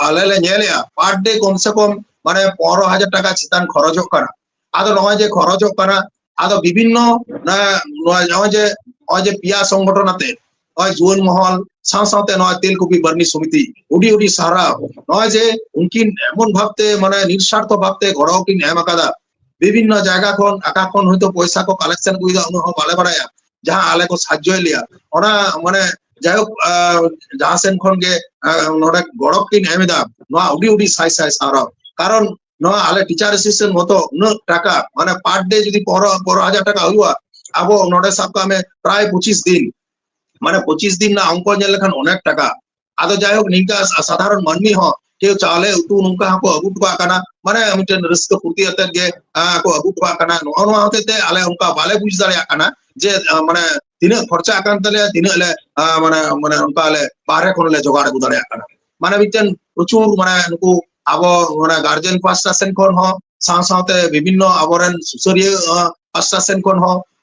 আলেলে নেলেয়া পার ডে কমসে কম মানে পনেরো হাজার টাকা চিতান খরচ হোক না আদো নয় যে খরচ হোক না আদো বিভিন্ন নয় যে নয় যে পিয়া সংগঠনাতে, নয় জুয়েন মহল সাথে সাথে নয় তেলকুপি বার্নি সমিতি। ওডি ওডি সারা নয় যে উনকিন এমন ভাবতে মানে নিঃস্বার্থ ভাবতে গড়াও কিন এমাকাদা বিভিন্ন জায়গা খন আকা খন হয়তো পয়সা কো কালেকশন কই দাও হো বালে বাড়ায়া যাহা আলে কো সাহায্য লিয়া। ওনা মানে যাই হোক যাহা সেন খন গে নড়ে গড়ক কিন এমেদা নয় ওডি ওডি সাই সাই সারা কারণ নয়, আলে টিচার অ্যাসিস্ট্যান্ট মতো উনক টাকা মানে পার ডে যদি পনেরো পনেরো হাজার টাকা হইয়া আবো নড়ে সাবকা আমি প্রায় পঁচিশ দিন। মানে পঁচিশ দিন না ᱩᱱᱠᱩ ᱧᱮᱞ ᱞᱮᱠᱷᱟᱱ অনেক টাকা ᱟᱫᱚ ᱡᱟᱭᱦᱳᱠ ᱱᱤᱝᱠᱟ ᱥᱟᱫᱷᱟᱨᱚᱱ ᱢᱟᱹᱱᱢᱤ ᱦᱚᱸ ᱠᱮᱣ ᱪᱟᱣᱞᱮ ᱩᱛᱩ ᱱᱚᱝᱠᱟ ᱦᱚᱸᱠᱚ ᱟᱹᱜᱩ ᱴᱚᱠᱟᱜ ᱠᱟᱱᱟ ᱢᱟᱱᱮ ᱢᱤᱫᱴᱮᱱ ᱨᱟᱹᱥᱠᱟᱹ ᱯᱷᱩᱨᱛᱤ ᱟᱛᱮᱫ ᱜᱮ ᱠᱚ ᱟᱹᱜᱩ ᱴᱚᱠᱟᱜ ᱠᱟᱱᱟ ᱱᱚᱜᱼᱚ ᱱᱚᱣᱟ ᱦᱚᱛᱮᱡ ᱛᱮ ᱟᱞᱮ ᱚᱱᱠᱟ ᱵᱟᱞᱮ ᱵᱩᱡᱽ ᱫᱟᱲᱮᱭᱟᱜ ᱠᱟᱱᱟ ᱡᱮ ᱢᱟᱱᱮ ᱛᱤᱱᱟᱹᱜ ᱠᱷᱚᱨᱪᱟ ᱟᱠᱟᱱ ᱛᱟᱞᱮᱭᱟ ᱛᱤᱱᱟᱹᱜ ᱞᱮ ᱢᱟᱱᱮ ᱢᱟᱱᱮ ᱚᱱᱠᱟ ᱞᱮ ᱵᱟᱦᱨᱮ ᱠᱷᱚᱱ ᱞᱮ ᱡᱚᱜᱟᱲ ᱟᱹᱜᱩ ᱫᱟᱲᱮᱭᱟᱜ ᱠᱟᱱᱟ ᱢᱟᱱᱮ ᱢᱤᱫᱴᱮᱱ ᱯᱨᱚᱪᱩᱨ ᱢᱟᱱᱮ ᱱᱩᱠᱩ ᱟᱵᱚ ᱢᱟᱱᱮ গার্জেন পাᱥᱴᱟ ᱥᱮᱱ ᱠᱷᱚᱱ ᱦᱚᱸ সাথে সাথে বিভিন্ন আবরেন সুসরিয়া পাস্টা সেন কোন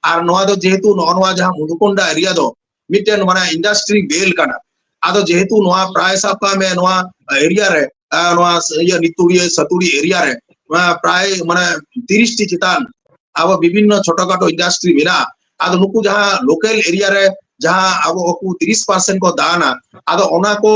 আর নোয়া দো যেহেতু নোয়া নোয়া যাহা মুদুকোন্ডা এরিয়া দো मिट्टन मना इंडस्ट्री बेल करना आदो जेहेतु नोआ प्राय सापा में नोआ एरिया रे नोआ ये नितुरी सतुरी एरिया रे प्राय मना टी चितान अब विभिन्न छोटा काटो इंडस्ट्री मिला आदो नुकु जहाँ लोकल एरिया रे जहाँ अब ओकु तिरिस परसेंट को दान आदो ओना को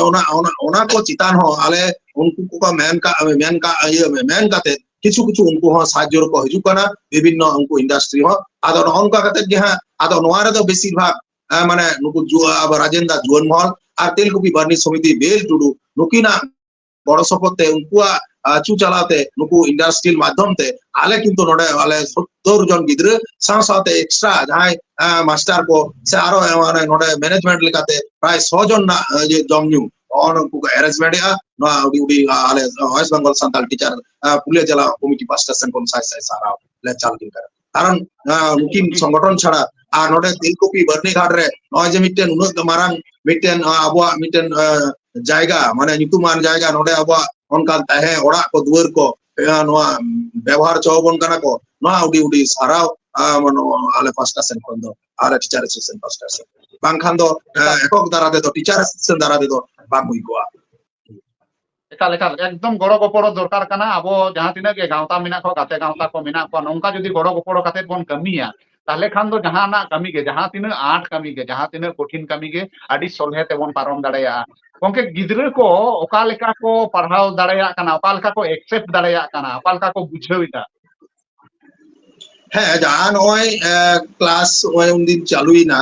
ओना ओना को चितान हो अले उनको को का का मैन का ये मैन का किचु किचु उनको हाँ साजोर को हिजु करना विभिन्न उनको इंडस्ट्री हो आदो नॉन का कते जहाँ आदो नुआरे तो बेसिर भाग হ্যাঁ, মানে রাজেন্দা জুয়ন মহল ᱨᱟᱡᱮᱱᱫᱟ ᱡᱩᱣᱟᱹᱱ বার্নি ᱟᱨ ᱛᱮᱞᱠᱩᱯᱤ ᱵᱟᱨᱱᱤ ᱥᱚᱢᱤᱛᱤ বড় ᱴᱩᱰᱩ ᱱᱩᱠᱤᱱᱟᱜ ᱵᱚᱲᱚ ᱥᱚᱯᱚᱛᱮ ᱩᱱᱠᱩᱣᱟᱜ ᱟᱹᱪᱩ ᱪᱟᱞᱟᱣᱛᱮ ᱱᱩᱠᱩ ᱤᱱᱰᱟᱥᱴᱨᱤᱭᱟᱞ ᱢᱟᱫᱽᱫᱷᱚᱢᱛᱮ ᱟᱞᱮ ᱠᱤᱱᱛᱩ ᱱᱚᱰᱮ ᱟᱞᱮ সত্তর জন গিদ্র, সাথে সাথে এক্সট্রা যাই মাস্টার কো, সে আরও নডে ম্যানেজমেন্ট লেকাতে প্রায় ছ জন না যে জমনিউ অন অ্যারেঞ্জমেন্ট উডি উডি আলে, West Bengal Santal teacher Purulia জেলা কমিটি পাস্টার সেন্ট্রাল সাইজ সাইজ সারা, লে কারণ নুকিন সংগঠন ছাড়া ᱟᱨ ᱱᱚᱰᱮ ᱛᱮᱞᱠᱩᱯᱤ ᱵᱟᱨᱱᱤ ᱜᱷᱟᱴ ᱨᱮ ᱱᱚᱜᱼᱚᱭ ᱡᱮ ᱢᱤᱫᱴᱮᱱ ᱩᱱᱟᱹᱜ ᱢᱟᱨᱟᱝ ᱢᱤᱫᱴᱮᱱ ᱟᱵᱚᱣᱟᱜ ᱢᱤᱫᱴᱮᱱ ᱡᱟᱭᱜᱟ ᱢᱟᱱᱮ ᱧᱩᱛᱩᱢᱟᱱ ᱡᱟᱭᱜᱟ ᱱᱚᱰᱮ ᱟᱵᱚᱣᱟᱜ ᱚᱱᱠᱟ ᱛᱟᱦᱮᱸ ᱚᱲᱟᱜ ᱠᱚ ᱫᱩᱣᱟᱹᱨ ᱠᱚ ᱱᱚᱣᱟ ᱵᱮᱵᱚᱦᱟᱨ ᱪᱚᱣᱟᱵᱚᱱ ᱠᱟᱱᱟ ᱠᱚ ᱱᱚᱣᱟ ᱩᱰᱤ ᱩᱰᱤ ᱥᱟᱨᱦᱟᱣ ᱟᱞᱮ ᱯᱟᱥᱴᱟ ᱥᱮᱱ ᱠᱷᱚᱱ ᱫᱚ ᱟᱞᱮ ᱴᱤᱪᱟᱨ ᱮᱥᱳᱥᱤᱭᱮᱥᱚᱱ ᱯᱟᱥᱴᱟ ᱥᱮᱱ ᱵᱟᱝᱠᱷᱟᱱ ᱫᱚ ᱮকক ᱫᱟᱨᱟ ᱛᱮᱫᱚ ᱴᱤᱪᱟᱨ ᱮᱥᱳᱥᱤᱭᱮᱥᱚᱱ ᱫᱟᱨᱟ ᱛᱮᱫᱚ ᱵᱟᱝ ᱦᱩᱭ ᱠᱚᱜᱼᱟ ᱮᱠᱟᱞ ᱮᱠᱟᱞ ᱮᱠᱫᱚᱢ ᱜᱚᱲᱚ ᱜᱚᱯᱚᱲᱚ ᱫᱚᱨᱠᱟর ᱠᱟᱱᱟ ᱟᱵᱚ ᱡᱟᱦᱟᱸ ᱛᱤᱱᱟᱹᱜ ᱜᱮ ᱜᱟᱶᱛᱟ ᱢᱮᱱᱟᱜ ᱠᱚᱣᱟ ᱜᱟᱛᱮ ᱜᱟᱶᱛᱟ ᱠᱚ ᱢᱮᱱᱟᱜ ᱠᱚᱣᱟ ᱱᱚᱝᱠᱟ ᱡᱩᱫᱤ ᱜᱚᱲᱚ ᱜᱚᱯᱚᱲᱚ ᱠᱟᱛᱮᱫ ᱵᱚᱱ ᱠᱟᱹᱢᱤᱭᱟ ᱛᱟᱦᱞᱮ ᱠᱷᱟᱱ ᱫᱚ ᱡᱟᱦᱟᱱᱟᱜ ᱠᱟᱹᱢᱤ ᱜᱮ ᱡᱟᱦᱟᱸ ᱛᱤᱱᱟᱹᱜ ᱟᱸᱴ ᱠᱟᱹᱢᱤ ᱜᱮ ᱡᱟᱦᱟᱸ ᱛᱤᱱᱟᱹᱜ ᱠᱚᱴᱷᱤᱱ ᱠᱟᱹᱢᱤ ᱜᱮ ᱟᱹᱰᱤ ᱥᱚᱞᱦᱮ ᱛᱮᱵᱚᱱ ᱯᱟᱨᱚᱢ ᱫᱟᱲᱮᱭᱟᱜᱼᱟ ᱜᱚᱝᱠᱮ ᱜᱤᱫᱽᱨᱟᱹ ᱠᱚ ᱚᱠᱟ ᱞᱮᱠᱟ ᱠᱚ ᱯᱟᱲᱦᱟᱣ ᱫᱟᱲᱮᱭᱟᱜ ᱠᱟᱱᱟ ᱚᱠᱟ ᱞᱮᱠᱟ ᱠᱚ ᱮᱠᱥᱮᱯᱴ ᱫᱟᱲᱮᱭᱟᱜ ᱠᱟᱱᱟ ᱚᱠᱟ ᱞᱮᱠᱟ ᱠᱚ ᱵᱩᱡᱷᱟᱹᱣᱮᱫᱟ ᱦᱮᱸ ᱡᱟᱦᱟᱸ ᱱᱚᱜᱼᱚᱭ ᱠᱞᱟᱥ ᱱᱚᱜᱼᱚᱭ ᱩᱱᱫᱤᱱ ᱪᱟᱹᱞᱩᱭᱮᱱᱟ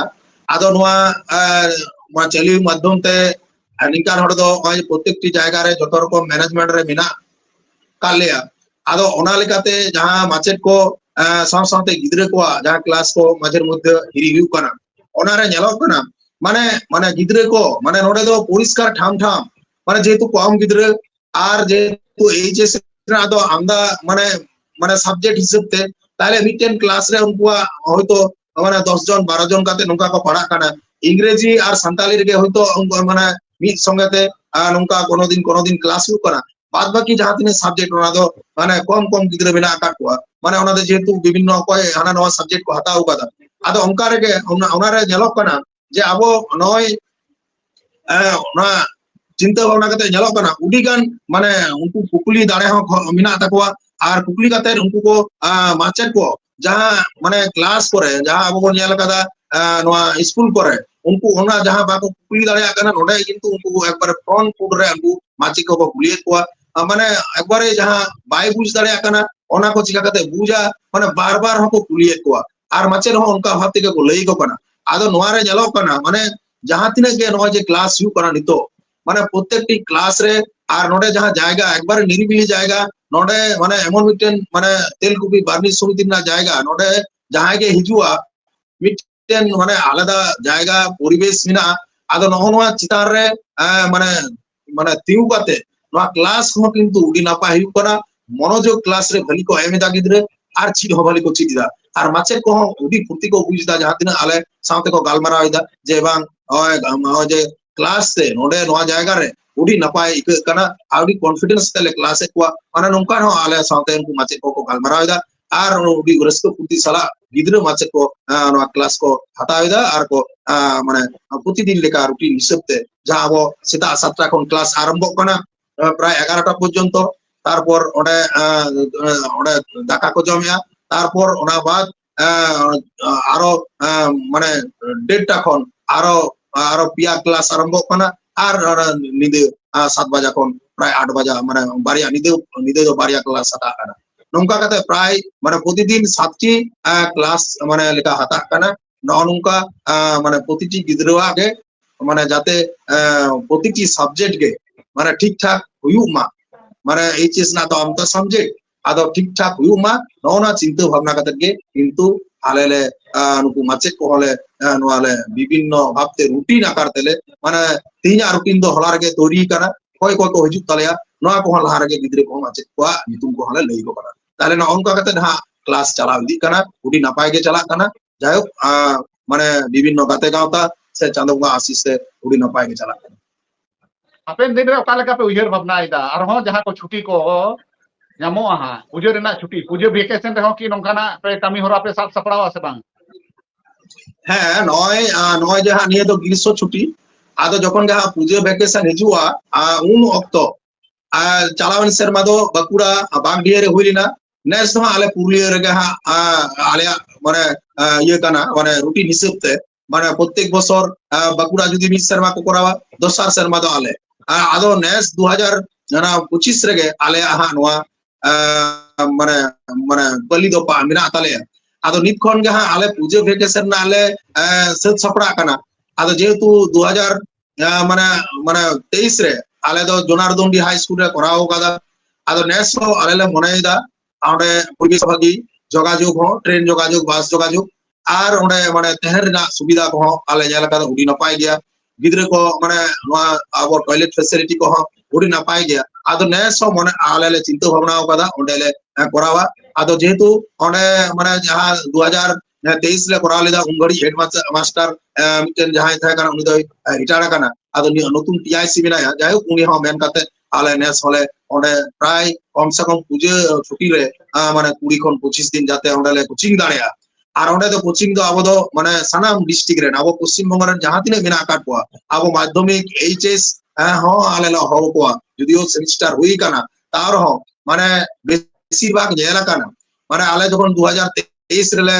ᱟᱫᱚ ᱱᱚᱣᱟ ᱱᱚᱣᱟ ᱪᱟᱹᱞᱩ ᱢᱟᱫᱽᱫᱷᱚᱢ ᱛᱮ ᱱᱤᱝᱠᱟᱱ ᱦᱚᱲ ᱫᱚ ᱱᱚᱜᱼᱚᱭ ᱯᱨᱚᱛᱮᱠᱴᱤ ᱡᱟᱭᱜᱟ ᱨᱮ ᱡᱚᱛᱚ ᱨᱚᱠᱚᱢ ᱢᱮᱱᱮᱡᱢᱮᱱᱴ ᱨᱮ ᱢᱮᱱᱟᱜ ᱠᱟᱜ ᱞᱮᱭᱟ ᱟᱫᱚ ᱚᱱᱟ ᱞᱮᱠᱟᱛᱮ ᱡᱟᱦᱟᱸ ᱢᱟᱪᱮᱫ ᱠᱚ ᱥᱟᱶ ᱥᱟᱶᱛᱮ ᱜᱤᱫᱽᱨᱟᱹ ᱠᱚᱣᱟᱜ ᱡᱟᱦᱟᱸ ᱠᱞᱟᱥ ᱠᱚ ᱢᱟᱡᱷᱮᱨ ᱢᱚᱫᱽᱫᱷᱮ ᱦᱤᱨᱤ ᱦᱩᱭᱩᱜ ᱠᱟᱱᱟ ᱚᱱᱟᱨᱮ ᱧᱮᱞᱚᱜ ᱠᱟᱱᱟ ᱢᱟᱱᱮ ᱢᱟᱱᱮ ᱜᱤᱫᱽᱨᱟᱹ ᱠᱚ ᱢᱟᱱᱮ ᱱᱚᱰᱮ ᱫᱚ ᱯᱚᱨᱤᱥᱠᱟᱨ ᱴᱷᱟᱢ ᱴᱷᱟᱢ ᱢᱟᱱᱮ ᱡᱮᱦᱮᱛᱩ ᱠᱚᱢ ᱜᱤᱫᱽᱨᱟᱹ ᱟᱨ ᱡᱮᱦᱮᱛু ᱮᱭᱤᱪᱮᱥ ᱨᱮᱱᱟᱜ ᱫᱚ ᱟᱢᱫᱟ ᱢᱟᱱᱮ ᱢᱟᱱᱮ ᱥᱟᱵᱡᱮᱠᱴ ᱦᱤᱥᱟᱹᱵ ᱛᱮ ᱛᱟᱦᱞᱮ ᱢᱤᱫᱴᱮᱱ ᱠᱞᱟᱥ ᱨᱮ ᱩᱱᱠᱩᱣᱟᱜ ᱦᱚᱭᱛᱚ ᱢᱟᱱᱮ ᱫᱚᱥ জন ᱵᱟᱨো জন ᱠᱟᱛᱮ ᱱᱚᱝᱠᱟ ᱠᱚ ᱯᱟᱲᱦᱟᱜ ᱠᱟᱱᱟ ইংরেজি আর সান্তালি ᱨᱮᱜᱮ হয়তো মানে ᱢᱤᱫ ᱥᱚᱸᱜᱮ ᱛᱮ ᱱᱚᱝᱠᱟ কোনোদিন কোনোদিন ক্লাস ᱦᱩᱭᱩᱜ ᱠᱟᱱᱟ বাদ বাকি ᱡᱟᱦᱟᱸ ᱛᱤᱱᱟᱹᱜ ᱥᱟᱵᱡᱮᱠᱴ ᱚᱱᱟ ᱫᱚ ᱢᱟᱱᱮ ᱠᱚᱢ ᱠᱚᱢ ᱜᱤᱫᱽᱨᱟᱹ ᱢᱮᱱᱟᱜ ᱟᱠᱟᱫ ᱠᱚᱣᱟ ᱢᱟᱱᱮ ᱚᱱᱟ ᱫᱚ ᱡᱮᱦᱮᱛᱩ ᱵᱤᱵᱷᱤᱱᱱᱚ ᱚᱠᱚᱭ ᱦᱟᱱᱟ ᱱᱟᱣᱟ ᱥᱟᱵᱡᱮᱠᱴ ᱠᱚ ᱦᱟᱛᱟᱣ ᱟᱠᱟᱫᱟ ᱟᱫᱚ ᱚᱱᱠᱟ ᱨᱮᱜᱮ ᱚᱱᱟ ᱨᱮ ᱧᱮᱞᱚᱜ ᱠᱟᱱᱟ ᱡᱮ ᱟᱵᱚ ᱱᱚᱜᱼᱚᱭ ᱚᱱᱟ চিন্তা ভাবনা কাতে ᱧᱮᱞᱚᱜ ᱠᱟᱱᱟ ᱩᱰᱤ ᱜᱟᱱ ᱢᱟᱱᱮ ᱩᱱᱠᱩ ᱠᱩᱠᱞᱤ ᱫᱟᱲᱮ ᱦᱚᱸ ᱢᱮᱱᱟᱜ ᱛᱟᱠᱚᱣᱟ ᱟᱨ ᱠᱩᱠᱞᱤ ᱠᱟᱛᱮ ᱩᱱᱠᱩ ᱠᱚ ᱢᱟᱪᱮᱫ ᱠᱚ ᱡᱟᱦᱟᱸ ᱢᱟᱱᱮ ক্লাস ᱠᱚᱨᱮ ᱡᱟᱦᱟᱸ ᱟᱵᱚ ᱵᱚᱱ ᱧᱮᱞ ᱟᱠᱟᱫᱟ ᱱᱚᱣᱟ স্কুল ᱠᱚᱨᱮ ᱩᱱᱠᱩ ᱚᱱᱟ ᱡᱟᱦᱟᱸ ᱵᱟᱠᱚ ᱠᱩᱠᱞᱤ ᱫᱟᱲᱮᱭᱟᱜ ᱠᱟᱱᱟ ᱱᱚᱰᱮ ᱠᱤᱱᱛু ᱩᱱᱠᱩ ᱮᱠবারে ফ্রন্ট ফুড ᱨᱮ ᱩᱱᱠু ᱢᱟᱪᱮᱫ ᱠᱚᱠᱚ ᱠᱩᱞᱤᱭᱮᱫ ᱠᱚᱣᱟ মানে একবারে ᱡᱟᱦᱟᱸ ᱵᱟᱭ ᱵᱩᱡᱽ ᱫᱟᱲᱮᱭᱟᱜ ᱠᱟᱱᱟ ᱚᱱᱟ ᱠᱚ ᱪᱤᱠᱟ ᱠᱟᱛᱮ ᱵᱩᱡᱟ ᱢᱟᱱᱮ ᱵᱟᱨ ᱵᱟᱨ ᱦᱚᱸᱠᱚ ᱠᱩᱞᱤᱭᱮᱫ ᱠᱚᱣᱟ ᱟᱨ ᱢᱟᱪᱮᱫ ᱦᱚᱸ ᱚᱱᱠᱟ ᱵᱷᱟᱵ ᱛᱮᱜᱮ ᱠᱚ ᱞᱟᱹᱭ ᱟᱠᱚ ᱠᱟᱱᱟ ᱟᱫᱚ ᱱᱚᱣᱟ ᱨᱮ ᱧᱮᱞᱚᱜ ᱠᱟᱱᱟ ᱢᱟᱱᱮ ᱡᱟᱦᱟᱸ ᱛᱤᱱᱟᱹᱜ ᱜᱮ ᱱᱚᱜᱼᱚᱭ ᱡᱮ ᱠᱞᱟᱥ ᱦᱩᱭᱩᱜ ᱠᱟᱱᱟ ᱱᱤᱛᱚᱜ মানে প্রত্যেকটি ক্লাস রে আর নোডে যাহা জায়গা একবারে নিরিবিলি জায়গা নোডে মানে এমন মিটেন মানে তেলকুপি বার্নিশ সমিতির না জায়গা নোডে যাহাগে হিজুয়া মিটেন মানে আলাদা জায়গা পরিবেশ মিনা আদো নহনোয়া চিতার রে মানে মানে তিউ কাতে ᱱᱚᱣᱟ ᱠᱞᱟᱥ ᱦᱚᱸ ᱠᱤᱱᱛᱩ ᱟᱹᱰᱤ ᱱᱟᱯᱟᱭ ᱦᱩᱭᱩᱜ ᱠᱟᱱᱟ ᱢᱚᱱᱚᱡᱳᱜᱽ ᱠᱞᱟᱥ ᱨᱮ ᱵᱷᱟᱹᱞᱤ ᱠᱚ ᱮᱢᱮᱫᱟ ᱜᱤᱫᱽᱨᱟᱹ ᱟᱨ ᱪᱮᱫ ᱦᱚᱸ ᱵᱷᱟᱹᱞᱤ ᱠᱚ ᱪᱮᱫ ᱮᱫᱟ ᱟᱨ ᱢᱟᱪᱮᱫ ᱠᱚᱦᱚᱸ ᱟᱹᱰᱤ ᱯᱷᱩᱨᱛᱤ ᱠᱚ ᱵᱩᱡ ᱮᱫᱟ ᱡᱟᱦᱟᱸ ᱛᱤᱱᱟᱹᱜ ᱟᱞᱮ ᱥᱟᱶᱛᱮ ᱠᱚ ᱜᱟᱞᱢᱟᱨᱟᱣ ᱮᱫᱟ ᱡᱮ ᱵᱟᱝ ᱱᱚᱜᱼᱚᱭ ᱱᱚᱜᱼᱚᱭ ᱡᱮ ᱠᱞᱟᱥ ᱛᱮ ᱱᱚᱰᱮ ᱱᱚᱣᱟ ᱡᱟᱭᱜᱟ ᱨᱮ ᱟᱹᱰᱤ ᱱᱟᱯᱟᱭ ᱟᱹᱭᱠᱟᱹᱜ ᱠᱟᱱᱟ ᱟᱨ ᱟᱹᱰᱤ ᱠᱚᱱᱯᱷᱤᱰᱮᱱᱥ ᱛᱮᱞᱮ ᱠᱞᱟᱥ ᱮᱫ ᱠᱚᱣᱟ ᱚᱱᱟ ᱱᱚᱝᱠᱟ ᱦᱚᱸ ᱟᱞᱮ ᱥᱟᱶᱛᱮ ᱩᱱᱠᱩ ᱢᱟᱪᱮᱫ ᱠᱚᱠᱚ ᱜᱟᱞᱢᱟᱨᱟᱣ ᱮᱫᱟ আর উনি রাস্কো প্রতি সালা গিদ্র মাছে কো নয়া ক্লাস কো হটাওদা আর কো মানে প্রতিদিন লেখা রুটিন হিসাবতে যা আবো সেটা সাতটা কোন ক্লাস আরম্ভ কনা প্রায় এগারোটা পর্যন্ত। তারপর ওটা ওটা দাকা জমিয়া তারপর ওনা বাদ আরও মানে দেড়টা খন, আরও আরও পিয়া ক্লাস আরম্ভ করা আর নিদে সাত বাজা খন, প্রায় আট বাজা মানে বাড়িয়া, নিদে নিদে বাড়িয়া ক্লাস সাতা কানা নৌকা কাতে প্রায় মানে প্রতিদিন সাতটি ক্লাস মানে লেখা হাতা, কানা। নৌকা মানে প্রতিটি গিদ্র আগে মানে যাতে প্রতিটি সাবজেক্ট গে મારે ઠીકઠાક હોયું માં મારે એચએસ ના તો આમ તો સબ્જેક્ટ આ તો ઠીકઠાક હોયું માં નવના চিন্তা ভাবনা কাতার গে কিন্তু আলেলে নুকু মাচে কোহলে নোয়ালে বিভিন্ন ভাবতে রুটিন আকার তেলে মানে তিনা রুটিন দো হলার গে তৈরি কানা কয় কয় কো হিজুক তালেয়া নোয়া কোহ লাহার গে গিদরে কোহ মাচে কোয়া নিতুম কোহলে লই গো কানা তাহলে না অঙ্ক কাতে না ক্লাস চালাও ইদি কানা উডি নাপায় গে চালা কানা যাই হোক মানে বিভিন্ন গাতে গাওতা সে চাঁদ আশিস সে উডি নাপায় গে চালা কানা ᱦᱟᱯᱮᱱ ᱫᱤᱱ ᱨᱮ ᱚᱠᱟ ᱞᱮᱠᱟ ᱯᱮ ᱩᱭᱦᱟᱹᱨ ᱵᱷᱟᱵᱽᱱᱟᱭᱮᱫᱟ ᱟᱨᱦᱚᱸ ᱡᱟᱦᱟᱸ ᱠᱚ ᱪᱷᱩᱴᱤ ᱠᱚ ᱧᱟᱢᱚᱜᱼᱟ ᱦᱟᱸᱜ ᱯᱩᱡᱟᱹ ᱨᱮᱱᱟᱜ ᱪᱷᱩᱴᱤ ᱯᱩᱡᱟᱹ ᱵᱷᱮᱠᱮᱥᱚᱱ ᱨᱮᱦᱚᱸ ᱠᱤ ᱱᱚᱝᱠᱟᱱᱟᱜ ᱯᱮ ᱠᱟᱹᱢᱤ ᱦᱚᱨᱟ ᱯᱮ ᱥᱟᱵ ᱥᱟᱯᱲᱟᱣᱟ ᱥᱮ ᱵᱟᱝ ᱦᱮᱸ ᱱᱚᱜᱼᱚᱭ ᱱᱚᱜᱼᱚy ᱡᱟᱦᱟᱸ ᱱᱤᱭᱟᱹ ᱫᱚ ᱜᱨᱤᱥᱥᱚ ᱪᱷᱩᱴᱤ ᱟᱫᱚ ᱡᱚᱠᱷᱚᱱ ᱡᱟᱦᱟᱸ ᱯᱩᱡᱟᱹ ᱵᱷᱮᱠᱮᱥᱚᱱ ᱦᱤᱡᱩᱜᱼᱟ ᱩᱱ ᱚᱠᱛᱚ ᱪᱟᱞᱟᱣᱮᱱ ᱥᱮᱨᱢᱟ ᱫᱚ ᱵᱟᱸᱠᱩᱲᱟ ᱵᱟᱜᱰᱤᱦᱟᱹ ᱨᱮ ᱦᱩᱭ ᱞᱮᱱᱟ ᱱᱮᱥ ᱫᱚ ᱦᱟᱸᱜ ᱟᱞᱮ ᱯᱩᱨᱩᱞᱤᱭᱟᱹ ᱨᱮᱜᱮ ᱦᱟᱸᱜ ᱟᱞᱮᱭᱟᱜ ᱢᱟᱱᱮ ᱤᱭᱟᱹ ᱠᱟᱱᱟ ᱢᱟᱱᱮ ᱨᱩᱴᱤᱱ ᱦᱤᱥᱟᱹᱵ ᱛᱮ মানে প্রত্যেক বছর বাঁকুড়া যদি বিশ সেরমা কো করাওয়া দশার সেরমা দো আলে ᱟᱫᱚ ᱱᱮᱥ 2025 ᱨᱮᱜᱮ ᱟᱞᱮᱭᱟᱜ ᱦᱟᱸᱜ ᱱᱚᱣᱟ ᱢᱟᱱᱮ ᱢᱟᱱᱮ ᱵᱟᱹᱞᱤ ᱫᱚ ᱯᱟ ᱢᱮᱱᱟᱜ ᱛᱟᱞᱮᱭᱟ ᱟᱫᱚ ᱱᱤᱛ ᱠᱷᱚᱱ ᱜᱮ ᱦᱟᱸᱜ ᱟᱞᱮ ᱯᱩᱡᱟᱹ ᱵᱷᱮᱠᱮᱥᱮᱱ ᱨᱮᱱᱟᱜ ᱞᱮ ᱥᱟᱹᱛ ᱥᱟᱯᱲᱟᱜ ᱠᱟᱱᱟ ᱟᱫᱚ ᱡᱮᱦᱮᱛᱩ 2000 ᱢᱟᱱᱮ ᱢᱟᱱᱮ 23 ᱨᱮ ᱟᱞᱮ ᱫᱚ ᱡᱚᱱᱟᱨᱫᱚᱱᱰᱤ ᱦᱟᱭ ᱥᱠᱩᱞ ᱨᱮ ᱠᱚᱨᱟᱣ ᱟᱠᱟᱫᱟ ᱟᱫᱚ ᱱᱮᱥ ᱦᱚᱸ ᱟᱞᱮ ᱞᱮ ᱢᱚᱱᱮᱭᱮᱫᱟ ᱚᱸᱰᱮ ᱯᱚᱨᱤᱵᱮᱥ ᱵᱷᱟᱜᱤ ᱡᱳᱜᱟᱡᱳᱜᱽ ᱦᱚᱸ ᱴᱨᱮᱱ ᱡᱳᱜᱟᱡᱳᱜᱽ ᱵᱟᱥ ᱡᱳᱜᱟᱡᱳᱜᱽ ᱟᱨ ᱚᱸᱰᱮ ᱢᱟᱱᱮ ᱛᱟᱦᱮᱱ ᱨᱮᱱᱟᱜ ᱥᱩᱵᱤᱫᱷᱟ ᱠᱚᱦᱚᱸ ᱟᱞᱮ ᱧᱮᱞ ᱟᱠᱟᱫᱟ ᱟᱹᱰᱤ ᱱᱟᱯᱟᱭ ᱜᱮᱭᱟ ᱜᱤᱫᱽᱨᱟᱹ ᱠᱚ ᱢᱟᱱᱮ ᱱᱚᱣᱟ ᱟᱵᱚ ᱴᱚᱭᱞᱮᱴ ᱯᱷᱮᱥᱤᱞᱤᱴᱤ ᱠᱚᱦᱚᱸ ᱟᱹᱰᱤ ᱱᱟᱯᱟᱭ ᱜᱮᱭᱟ ᱟᱫᱚ ᱱᱮᱥ ᱦᱚᱸ ᱢᱟᱱᱮ ᱟᱞᱮ ᱞᱮ ᱪᱤᱱᱛᱟᱹ ᱵᱷᱟᱵᱱᱟ ᱟᱠᱟᱫᱟ ᱚᱸᱰᱮ ᱞᱮ ᱠᱚᱨᱟᱣᱟ ᱟᱫᱚ ᱡᱮᱦᱮᱛᱩ ᱚᱸᱰᱮ ᱢᱟᱱᱮ ᱡᱟᱦᱟᱸ ᱫᱩ ᱦᱟᱡᱟᱨ তেইশ লে করাও লেদা উঙ্গড়ি হেড মাস্টার মিটেন জাহাই থাকে কারণ উনি তো রিটায়ার কানা আদো নতুন টিআইসি মেনায়া যাই হোক উনি হম কাতে আলে নেস হলে অঁডে প্রায় কমসে কম পুজো ছুটি রে মানে কুড়ি খন পঁচিশ দিন যাতে অঁডে কোচিং দাঁড়িয়া ᱟᱨ ᱚᱸᱰᱮ ᱫᱚ ᱠᱳᱪᱤᱝ ᱫᱚ ᱟᱵᱚ ᱫᱚ ᱢᱟᱱᱮ ᱥᱟᱱᱟᱢ ᱰᱤᱥᱴᱤᱠ ᱨᱮᱱ ᱟᱵᱚ ᱯᱚᱥᱪᱤᱢ ᱵᱚᱝᱜᱚ ᱨᱮᱱ ᱡᱟᱦᱟᱸ ᱛᱤᱱᱟᱹᱜ ᱢᱮᱱᱟᱜ ᱟᱠᱟᱫ ᱠᱚᱣᱟ ᱟᱵᱚ ᱢᱟᱫᱽᱫᱷᱚᱢᱤᱠ ᱮᱭᱤᱪ ᱮᱥ ᱦᱚᱸ ᱟᱞᱮ ᱞᱮ ᱦᱚᱦᱚ ᱠᱚᱣᱟ যদিও সেমিস্টার ᱦᱩᱭ ᱟᱠᱟᱱᱟ ᱛᱟᱣ ᱨᱮᱦᱚᱸ ᱢᱟᱱে বেশিᱨভাগ ᱧᱮᱞ ᱟᱠᱟᱱᱟ ᱢᱟᱱᱮ ᱟᱞᱮ ᱡᱚᱠᱷᱚᱱ ᱫᱩ ᱦᱟᱡᱟᱨ তেইশ ᱨᱮᱞᱮ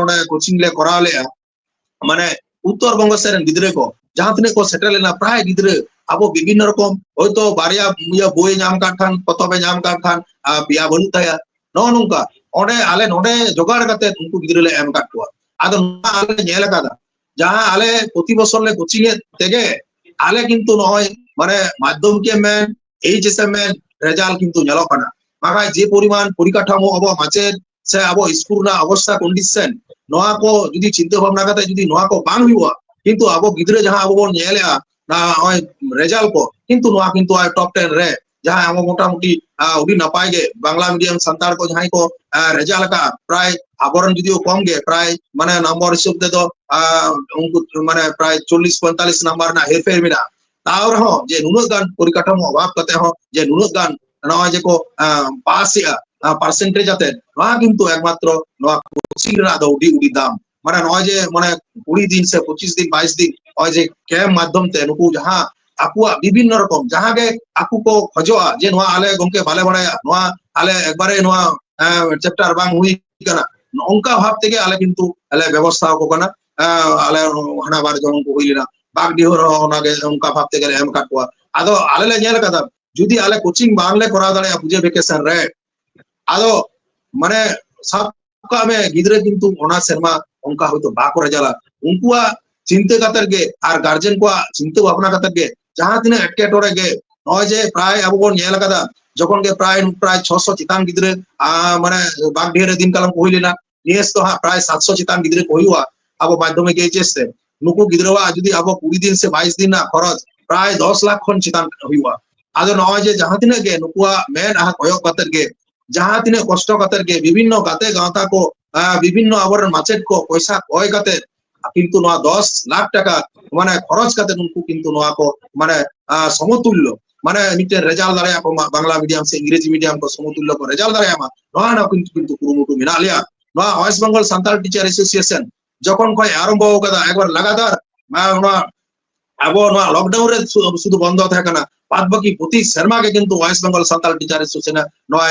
ᱚᱸᱰᱮ ᱠᱳᱪᱤᱝ ᱞᱮ ᱠᱚᱨᱟᱣ ᱞᱮᱜᱼᱟ ᱢᱟᱱᱮ উত্তর বঙ্গ সের গিদ্রে কো जहां तक सेटल लेना प्राय गिद्रे अब विभिन्न रकम हयতো बारिया बई नाम काटखान कतबे नाम काटखान पिया बनू तया ᱱᱚᱜᱼᱚ ᱱᱚᱝᱠᱟ ᱚᱸᱰᱮ ᱟᱞᱮ ᱱᱚᱸᱰᱮ ᱡᱚᱜᱟᱲ ᱠᱟᱛᱮ ᱩᱱᱠᱩ ᱜᱤᱫᱽᱨᱟᱹ ᱞᱮ ᱮᱢ ᱠᱟᱫ ᱠᱚᱣᱟ ᱟᱫᱚ ᱱᱚᱣᱟ ᱟᱞᱮ ᱧᱮᱞ ᱟᱠᱟᱫᱟ ᱡᱟᱦᱟᱸ ᱟᱞᱮ ᱯᱨᱚᱛᱤ ᱵᱚছᱨ ᱞᱮ ᱠᱳᱪᱤᱝ ᱮᱫ ᱛᱮᱜᱮ ᱟᱞᱮ ᱠᱤᱱᱛᱩ ᱱᱚᱜᱼᱚᱭ ᱢᱟᱱᱮ ᱢᱟᱫᱽᱫᱷᱚᱢᱤᱠ ᱮ ᱢᱮᱱ এইচ এস এᱢ এর রেজাল্ট কিন্তু ᱧᱮᱞᱚᱜ ᱠᱟᱱᱟ ᱵᱟᱠᱷᱟᱡ ᱡᱮ ᱯᱚᱨᱤᱢᱟᱱ ᱯᱚᱨᱤᱠᱟঠামᱳ ᱟᱵᱚᱣᱟᱜ ᱢᱟᱪᱮᱫ ᱥᱮ ᱟᱵᱚ ᱥᱠᱩᱞ ᱨᱮᱱᱟᱜ অবস্থা কন্ডিশন ᱱᱚᱣᱟ ᱠᱚ যদি চিন্তা ভাবনা ᱠᱟᱛᱮ যদি ᱱᱚᱣᱟ ᱠᱚ ᱵᱟᱝ ᱦᱩᱭᱩᱜᱼᱟ কিন্তু ᱟᱵᱚ গিদ্রে যাহা আবো বন নেলে না ওই রেজাল্ট কো কিন্তু নোয়া কিন্তু টপ 10 রে যাহা আমো মোটামুটি ᱟᱹᱰᱤ ᱱᱟᱯᱟᱭ ᱜᱮ ᱵᱟᱝᱞᱟ ᱢᱤᱰᱤᱭᱟᱢ ᱥᱟᱱᱛᱟᱲ ᱠᱚ ᱡᱟᱦᱟᱸᱭ ᱠᱚ ᱨᱮᱡᱟᱞᱴ ᱟᱠᱟ ᱯᱨᱟᱭ ᱟᱵᱚᱨᱮᱱ ᱡᱩᱫᱤ ᱠᱚᱢ ᱜᱮ ᱯᱨᱟᱭ ᱢᱟᱱᱮ ᱱᱚᱢᱵᱚᱨ ᱦᱤᱥᱟᱹᱵ ᱛᱮᱫᱚ ᱩᱱᱠᱩ ᱢᱟᱱᱮ ᱯᱨᱟᱭ 40 45 ᱱᱟᱢᱵᱟᱨ ᱨᱮᱱᱟᱜ ᱦᱮᱨᱯᱷᱮᱨ ᱢᱮᱱᱟᱜᱼᱟ তাও রহো যে নুনুত গান পরিকাঠামো অভাব কাতে হো যে নুনুত গান নয় যে কো পাস পার্সেন্টেজ আতে নয় কিন্তু একমাত্র নয় কোচিং রা দৌড়ি উড়ি দাম মানে নয় যে মানে কুড়ি দিন সে পঁচিশ দিন বাইশ দিন নয় যে ক্যাম্প মাধ্যমতে নুকু যাহা ᱟᱠᱚᱣᱟᱜ ᱵᱤᱵᱷᱤᱱᱱᱚ ᱨᱚᱠᱚᱢ ᱡᱟᱦᱟᱸ ᱜᱮ ᱟᱠᱚ ᱠᱚ ᱠᱷᱚᱡᱚᱜᱼᱟ ᱡᱮ ᱱᱚᱣᱟ ᱟᱞᱮ ᱜᱚᱝᱠᱮ ᱵᱟᱞᱮ ᱵᱟᱲᱟᱭᱟ ᱱᱚᱣᱟ ᱟᱞᱮ ᱮᱠᱵᱟᱨᱮ ᱱᱚᱣᱟ ᱪᱮᱯᱴᱟᱨ ᱵᱟᱝ ᱦᱩᱭ ᱟᱠᱟᱱᱟ ᱱᱚᱝᱠᱟ ᱵᱷᱟᱵ ᱛᱮᱜᱮ ᱟᱞᱮ কিন্তু ᱟᱞᱮ ᱵᱮᱵᱚᱥᱛᱷᱟ ᱟᱠᱚ ᱠᱟᱱᱟ ᱟᱞᱮ ᱦᱟᱱᱟᱵᱟᱨ ᱡᱚᱱ ᱠᱚ ᱦᱩᱭ ᱞᱮᱱᱟ ᱵᱟᱜᱰᱤ ᱦᱚᱸ ᱚᱱᱟᱜᱮ ᱚᱱᱠᱟ ᱵᱷᱟᱵ ᱛᱮᱜᱮ ᱞᱮ ᱮᱢ ᱟᱠᱟᱫ ᱠᱚᱣᱟ ᱟᱫᱚ ᱟᱞᱮ ᱞᱮ ᱧᱮᱞ ᱟᱠᱟᱫᱟ ᱡᱩᱫᱤ ᱟᱞᱮ ᱠᱳᱪᱤᱝ ᱵᱟᱝᱞᱮ ᱠᱚᱨᱟᱣ ᱫᱟᱲᱮᱭᱟᱜᱼᱟ ᱯᱩᱡᱟᱹ ᱵᱷᱮᱠᱮᱥᱚᱱ ᱨᱮ ᱟᱫᱚ ᱢᱟᱱᱮ ᱥᱟᱵ ᱠᱟᱜ ᱢᱮ ᱜᱤᱫᱽᱨᱟᱹ কিন্তু ᱚᱱᱟ ᱥᱮᱨᱢᱟ ᱚᱱᱠᱟ ᱦᱚᱭᱛᱚ ᱵᱟᱠᱚ ᱨᱮᱡᱟᱞᱟ ᱩᱱᱠᱩᱣᱟᱜ চিন্তা কাতার গে আর গার্জেন কোয়া চিন্তা ভাবনা কাতার গে ᱡᱟᱦᱟᱸ ᱛᱤᱱᱟᱹᱜ ᱮᱴᱠᱮᱴᱚᱬᱮ ᱜᱮ ᱱᱚᱜᱼᱚᱭ ᱡᱮ ᱯᱨᱟᱭ ᱟᱵᱚ ᱵᱚᱱ ᱧᱮᱞ ᱟᱠᱟᱫᱟ ᱡᱚᱠᱷᱚᱱ ᱜᱮ ᱯᱨᱟᱭ ᱯᱨᱟᱭ ᱪᱷᱚᱥᱚ ᱪᱮᱛᱟᱱ ᱜᱤᱫᱽᱨᱟᱹ ᱢᱟᱱᱮ ᱵᱟᱜᱰᱤᱦᱟᱹ ᱨᱮ ᱫᱤᱱ ᱠᱟᱞᱚᱢ ᱠᱚ ᱦᱩᱭ ᱞᱮᱱᱟ ᱱᱮᱥ ᱫᱚ ᱦᱟᱸᱜ ᱯᱨᱟᱭ ᱥᱟᱛᱥᱚ ᱪᱮᱛᱟᱱ ᱜᱤᱫᱽᱨᱟᱹ ᱠᱚ ᱦᱩᱭᱩᱜᱼᱟ ᱟᱵᱚ ᱢᱟᱫᱽᱫᱷᱚᱢᱤᱠ ᱮᱭᱤᱪᱮᱥ ᱛᱮ ᱱᱩᱠᱩ ᱜᱤᱫᱽᱨᱟᱹᱣᱟᱜ ᱡᱩᱫᱤ ᱟᱵᱚ ᱠᱩᱲᱤ ᱫᱤᱱ ᱥᱮ ᱵᱟᱭᱤᱥ ᱫᱤᱱ ᱨᱮᱱᱟᱜ ᱠᱷᱚᱨᱚᱪ ᱯᱨᱟᱭ ᱫᱚᱥ ᱞᱟᱠᱷ ᱠᱷᱚᱱ ᱪᱮᱛᱟᱱ ᱦᱩᱭᱩᱜᱼᱟ ᱟᱫᱚ ᱱᱚᱜᱼᱚᱭ ᱡᱮ ᱡᱟᱦᱟᱸ ᱛᱤᱱᱟᱹᱜ ᱜᱮ ᱱᱩᱠᱩᱣᱟᱜ ᱢᱮᱫ ᱟᱦᱟ ᱠᱚᱭᱚᱜ ᱠᱟᱛᱮᱫ ᱜᱮ ᱡᱟᱦᱟᱸ ᱛᱤᱱᱟᱹᱜ ᱠᱚᱥᱴᱚ ᱠᱟᱛᱮᱫ ᱜᱮ ᱵᱤᱵᱷᱤᱱᱱᱚ ᱜᱟᱛᱮ ᱜᱟᱶᱛᱟ ᱠᱚ ᱵᱤᱵᱷᱤᱱᱱᱚ ᱟᱵᱚᱨᱮᱱ ᱢᱟᱪᱮᱫ ᱠᱚ ᱯᱚᱭᱥᱟ ᱠᱚᱭ ᱠᱟᱛᱮᱫ কিন্তু নয় দশ লাখ টাকা মানে খরচ কাতে নুকু কিন্তু ᱠᱚ মানে সমতুল্য। মানে মিটে ᱨᱮᱡᱟᱞ দাঁড়ায় বাংলা মিডিয়াম সে ইংরেজি মিডিয়াম কো সমতুল্য কো রেজাল্ট দাঁড়ায় নোয়া না কিন্তু কিন্তু কুরুমুটু মেনা লিয়া নোয়া West Bengal Santal teacher association যখন কয় আরম্ভ হোক একবার লাগাতার ᱟᱵᱚ ᱱᱚᱣᱟ ᱞᱚᱠᱰᱟᱣᱩᱱ ᱨᱮ ᱥᱩᱫᱷᱩ ᱵᱚᱱᱫᱚ ᱛᱟᱦᱮᱸ ᱠᱟᱱᱟ ᱵᱟᱫ ᱵᱟᱹᱠᱤ ᱯᱨᱚᱛᱤ ᱥᱮᱨᱢᱟ ᱜᱮ ᱠᱤᱱᱛᱩ West Bengal Santal teacher association ᱱᱚᱣᱟ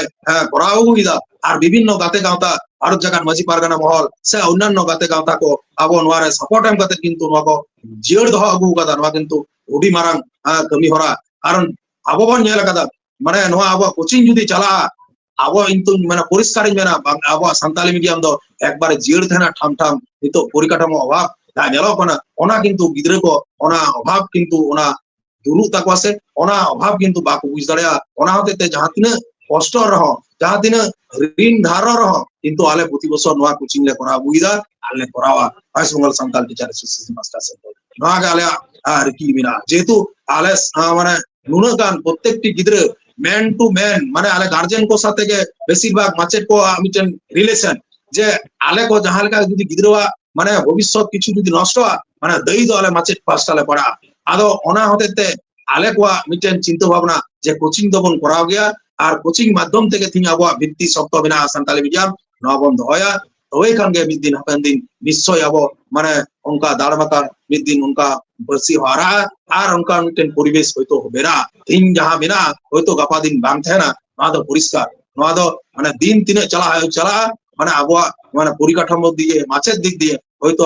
ᱠᱚᱨᱟᱣ ᱟᱹᱜᱩᱭᱮᱫᱟ ᱟᱨ ᱵᱤᱵᱷᱤᱱᱱᱚ ᱜᱟᱛᱮ ᱜᱟᱶᱛᱟ ᱟᱨ ᱡᱟᱜᱟᱱ ᱢᱟᱹᱡᱷᱤ ᱯᱟᱨᱜᱟᱱᱟ ᱢᱚᱦᱚᱞ ᱥᱮ ᱚᱱᱱᱟᱱᱱᱚ ᱜᱟᱛᱮ ᱜᱟᱶᱛᱟ ᱠᱚ ᱟᱵᱚ ᱱᱚᱣᱟᱨᱮ ᱥᱟᱯᱚᱨᱴ ᱮᱢ ᱠᱟᱛᱮ ᱠᱤᱱᱛᱩ ᱱᱚᱣᱟ ᱠᱚ ᱡᱤᱭᱟᱹᱲ ᱫᱚᱦᱚ ᱟᱹᱜᱩ ᱟᱠᱟᱫᱟ ᱱᱚᱣᱟ ᱠᱤᱱᱛᱩ ᱟᱹᱰᱤ ᱢᱟᱨᱟᱝ ᱠᱟᱹᱢᱤ ᱦᱚᱨᱟ ᱠᱟᱨᱚᱱ ᱟᱵᱚ ᱵᱚᱱ ᱧᱮᱞ ᱟᱠᱟᱫᱟ মানে নয়া আবো কোচিং যদি চালা আবো কিন্তু মানে পরিষ্কারই মেনা আবো সান্তালি ᱢᱤᱰᱤᱭᱟᱢ ᱫᱚ ᱮᱠᱵᱟᱨᱮ ᱡᱤᱭᱟᱹᱲ ᱛᱟᱦᱮᱱᱟ ᱴᱷᱟᱢ ᱴᱷᱟᱢ ᱱᱤᱛᱚᱜ পরিকাঠামো অভাব ᱧᱮᱞᱚᱜ ᱠᱟᱱᱟ ᱚᱱᱟ ᱠᱤᱱᱛᱩ ᱜᱤᱫᱽᱨᱟᱹ ᱠᱚ ᱚᱱᱟ ᱚᱵᱷᱟᱵ ᱠᱤᱱᱛᱩ ᱚᱱᱟ ᱫᱩᱨᱩᱜ ᱛᱟᱠᱚᱣᱟ ᱥᱮ ᱚᱱᱟ ᱚᱵᱷᱟᱵ ᱠᱤᱱᱛᱩ ᱵᱟᱠᱚ ᱵᱩᱡ ᱫᱟᱲᱮᱭᱟᱜᱼᱟ ᱚᱱᱟ ᱦᱚᱛᱮ ᱛᱮ ᱡᱟᱦᱟᱸ ᱛᱤᱱᱟᱹᱜ ᱠᱚᱥᱴᱚ ᱨᱮᱦᱚᱸ ᱡᱟᱦᱟᱸ ᱛᱤᱱᱟᱹᱜ ঋণ ধারণ রহন কিন্তু আলে প্রতি বছর নয়া কোচিং লে করা বুইদা আলে করাওয়া। West Bengal Santal teacher association master centre নয়া গালে আর কি মিনা, যেহেতু আলে মানে নুনা গান প্রত্যেকটি গিদ্রে ম্যান টু ম্যান মানে আলে গার্জেন কো সাথে বেশিরভাগ মাছের কো আমি রিলেশন যে আলে কো জাহালকা যদি গিদ্রওয়া মানে ভবিষ্যৎ কিছু যদি নষ্ট হয় মানে দই দো আলে মাচেট পাঁচটালে পড়া। আদো অনা হতে আলে কোয়া মিটেন চিন্তা ভাবনা যে কোচিং দবন করাও গিয়া আর কোচিং মাধ্যম থেকে তিনি আবহাওয়া ভিত্তি শক্ত বিনা সান্তালি মিডিয়াম নয়া বন দহয়া তবে খান গে মিদ দিন নিশ্চয় আবো মানে অনকা দাঁড়মাতা মিদ দিন অনকা বর্ষি হারা আর অনকা মিটেন পরিবেশ হয়তো হবে না তিন যাহা বিনা হয়তো গাপা দিন বাং থাকেনা নয়া দো পরিষ্কার, নয়া মানে দিন তিনে চালা চালা মানে আবহাওয়া মানে পরিকাঠামো দিয়ে, মাছের দিক দিয়ে হয়তো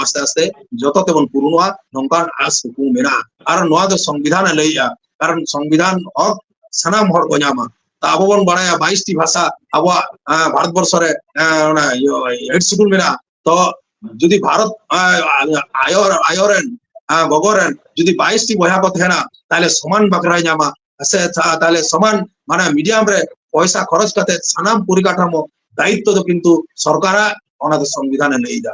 আস্তে আস্তে যত তেমন পুরনোয়া নৌকার আস হুকুমেরা আর নয় তো সংবিধান লইয়া কারণ সংবিধান হক সানাম হর গোজামা তা আবহন বাড়াইয়া বাইশটি ভাষা আবহাওয়া ভারতবর্ষরে মানে ইয়ে, হেড স্কুল মেরা তো যদি ভারত আয়র, আয়রেন বগরেন যদি বাইশটি বহা কথা হেনা, তাহলে সমান বাকরায় জামা। তাহলে সমান মানে মিডিয়াম রে পয়সা খরচ করতে সানাম পরিকাঠামো দায়িত্ব তো কিন্তু সরকারা ওনা তো সংবিধানে লইদা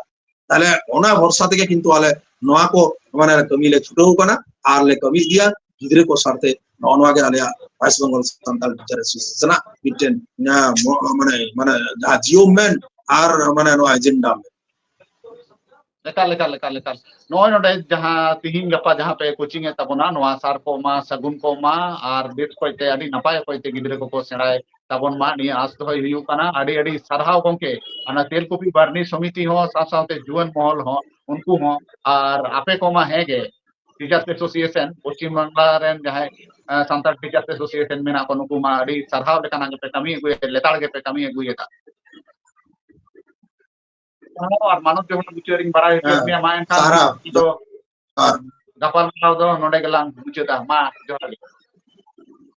তাহলে ওনা ভরসা থেকে কিন্তু আলে নোয়া কো মানে কামি লে ছুটেও কানা আর লে কামি দিয়া গিদ্রে কো সাথে নওয়া গে আলেয়া West Bengal Santal teacher association মিটেন মানে মানে যাহা জিও মেন আর মানে নোয়া এজেন্ডা ᱞᱮᱠᱟ ᱞᱮᱠᱟ ᱞᱮᱠᱟ ᱞᱮᱠᱟ ᱱᱚᱜᱼᱚᱭ ᱱᱚᱰᱮ ᱡᱟᱦᱟᱸ ᱛᱤᱦᱤᱧ ᱜᱟᱯᱟ ᱡᱟᱦᱟᱸ ᱯᱮ ᱠᱳᱪᱤᱝ ᱮᱫ ᱛᱟᱵᱚᱱᱟ ᱱᱚᱣᱟ ᱥᱟᱨ ᱠᱚ ᱢᱟ ᱥᱟᱹᱜᱩᱱ ᱠᱚ ᱢᱟ ᱟᱨ ᱵᱮᱥ ᱚᱠᱚᱡᱛᱮ ᱟᱹᱰᱤ ᱱᱟᱯᱟᱭ ᱚᱠᱚᱡᱛᱮ ᱜᱤᱫᱽᱨᱟᱹ ᱠᱚᱠᱚ ᱥᱮᱬᱟᱭ ᱛᱟᱵᱚᱱ ᱢᱟ ᱱᱤᱭᱟᱹ ᱟᱥ ᱫᱚᱦᱚᱭ ᱦᱩᱭᱩᱜ ᱠᱟᱱᱟ ᱟᱹᱰᱤ ᱟᱹᱰᱤ ᱥᱟᱨᱦᱟᱣ ᱜᱚᱢᱠᱮ ᱚᱱᱟ ᱛᱮᱞᱠᱩᱯᱤ ᱵᱟᱨᱱᱤ ᱥᱚᱢᱤᱛᱤ ᱦᱚᱸ ᱥᱟᱶ ᱥᱟᱶᱛᱮ ᱡᱩᱣᱟᱹᱱ ᱢᱚᱦᱚᱞ ᱦᱚᱸ ᱩᱱᱠᱩ ᱦᱚᱸ ᱟᱨ ᱟᱯᱮ ᱠᱚᱢᱟ ᱦᱮᱸᱜᱮ ᱴᱤᱪᱟᱨᱥ ᱮᱥᱳᱥᱤᱭᱮᱥᱚᱱ ᱯᱚᱥᱪᱤᱢ ᱵᱟᱝᱞᱟ ᱨᱮᱱ ᱡᱟᱦᱟᱸᱭ ᱥᱟᱱᱛᱟᱲ ᱴᱤᱪᱟᱨᱥ एसोसिएशन में आपको नुकु मा अड़ी सरहाव लेखाना पे कमी गुए लेताड़ के पे कमी गुए था और मानव जीवन मुचरिंग बड़ा है दुनिया मायन का तो गपाल माव दो नोडे गलांग मुचता मा जोहार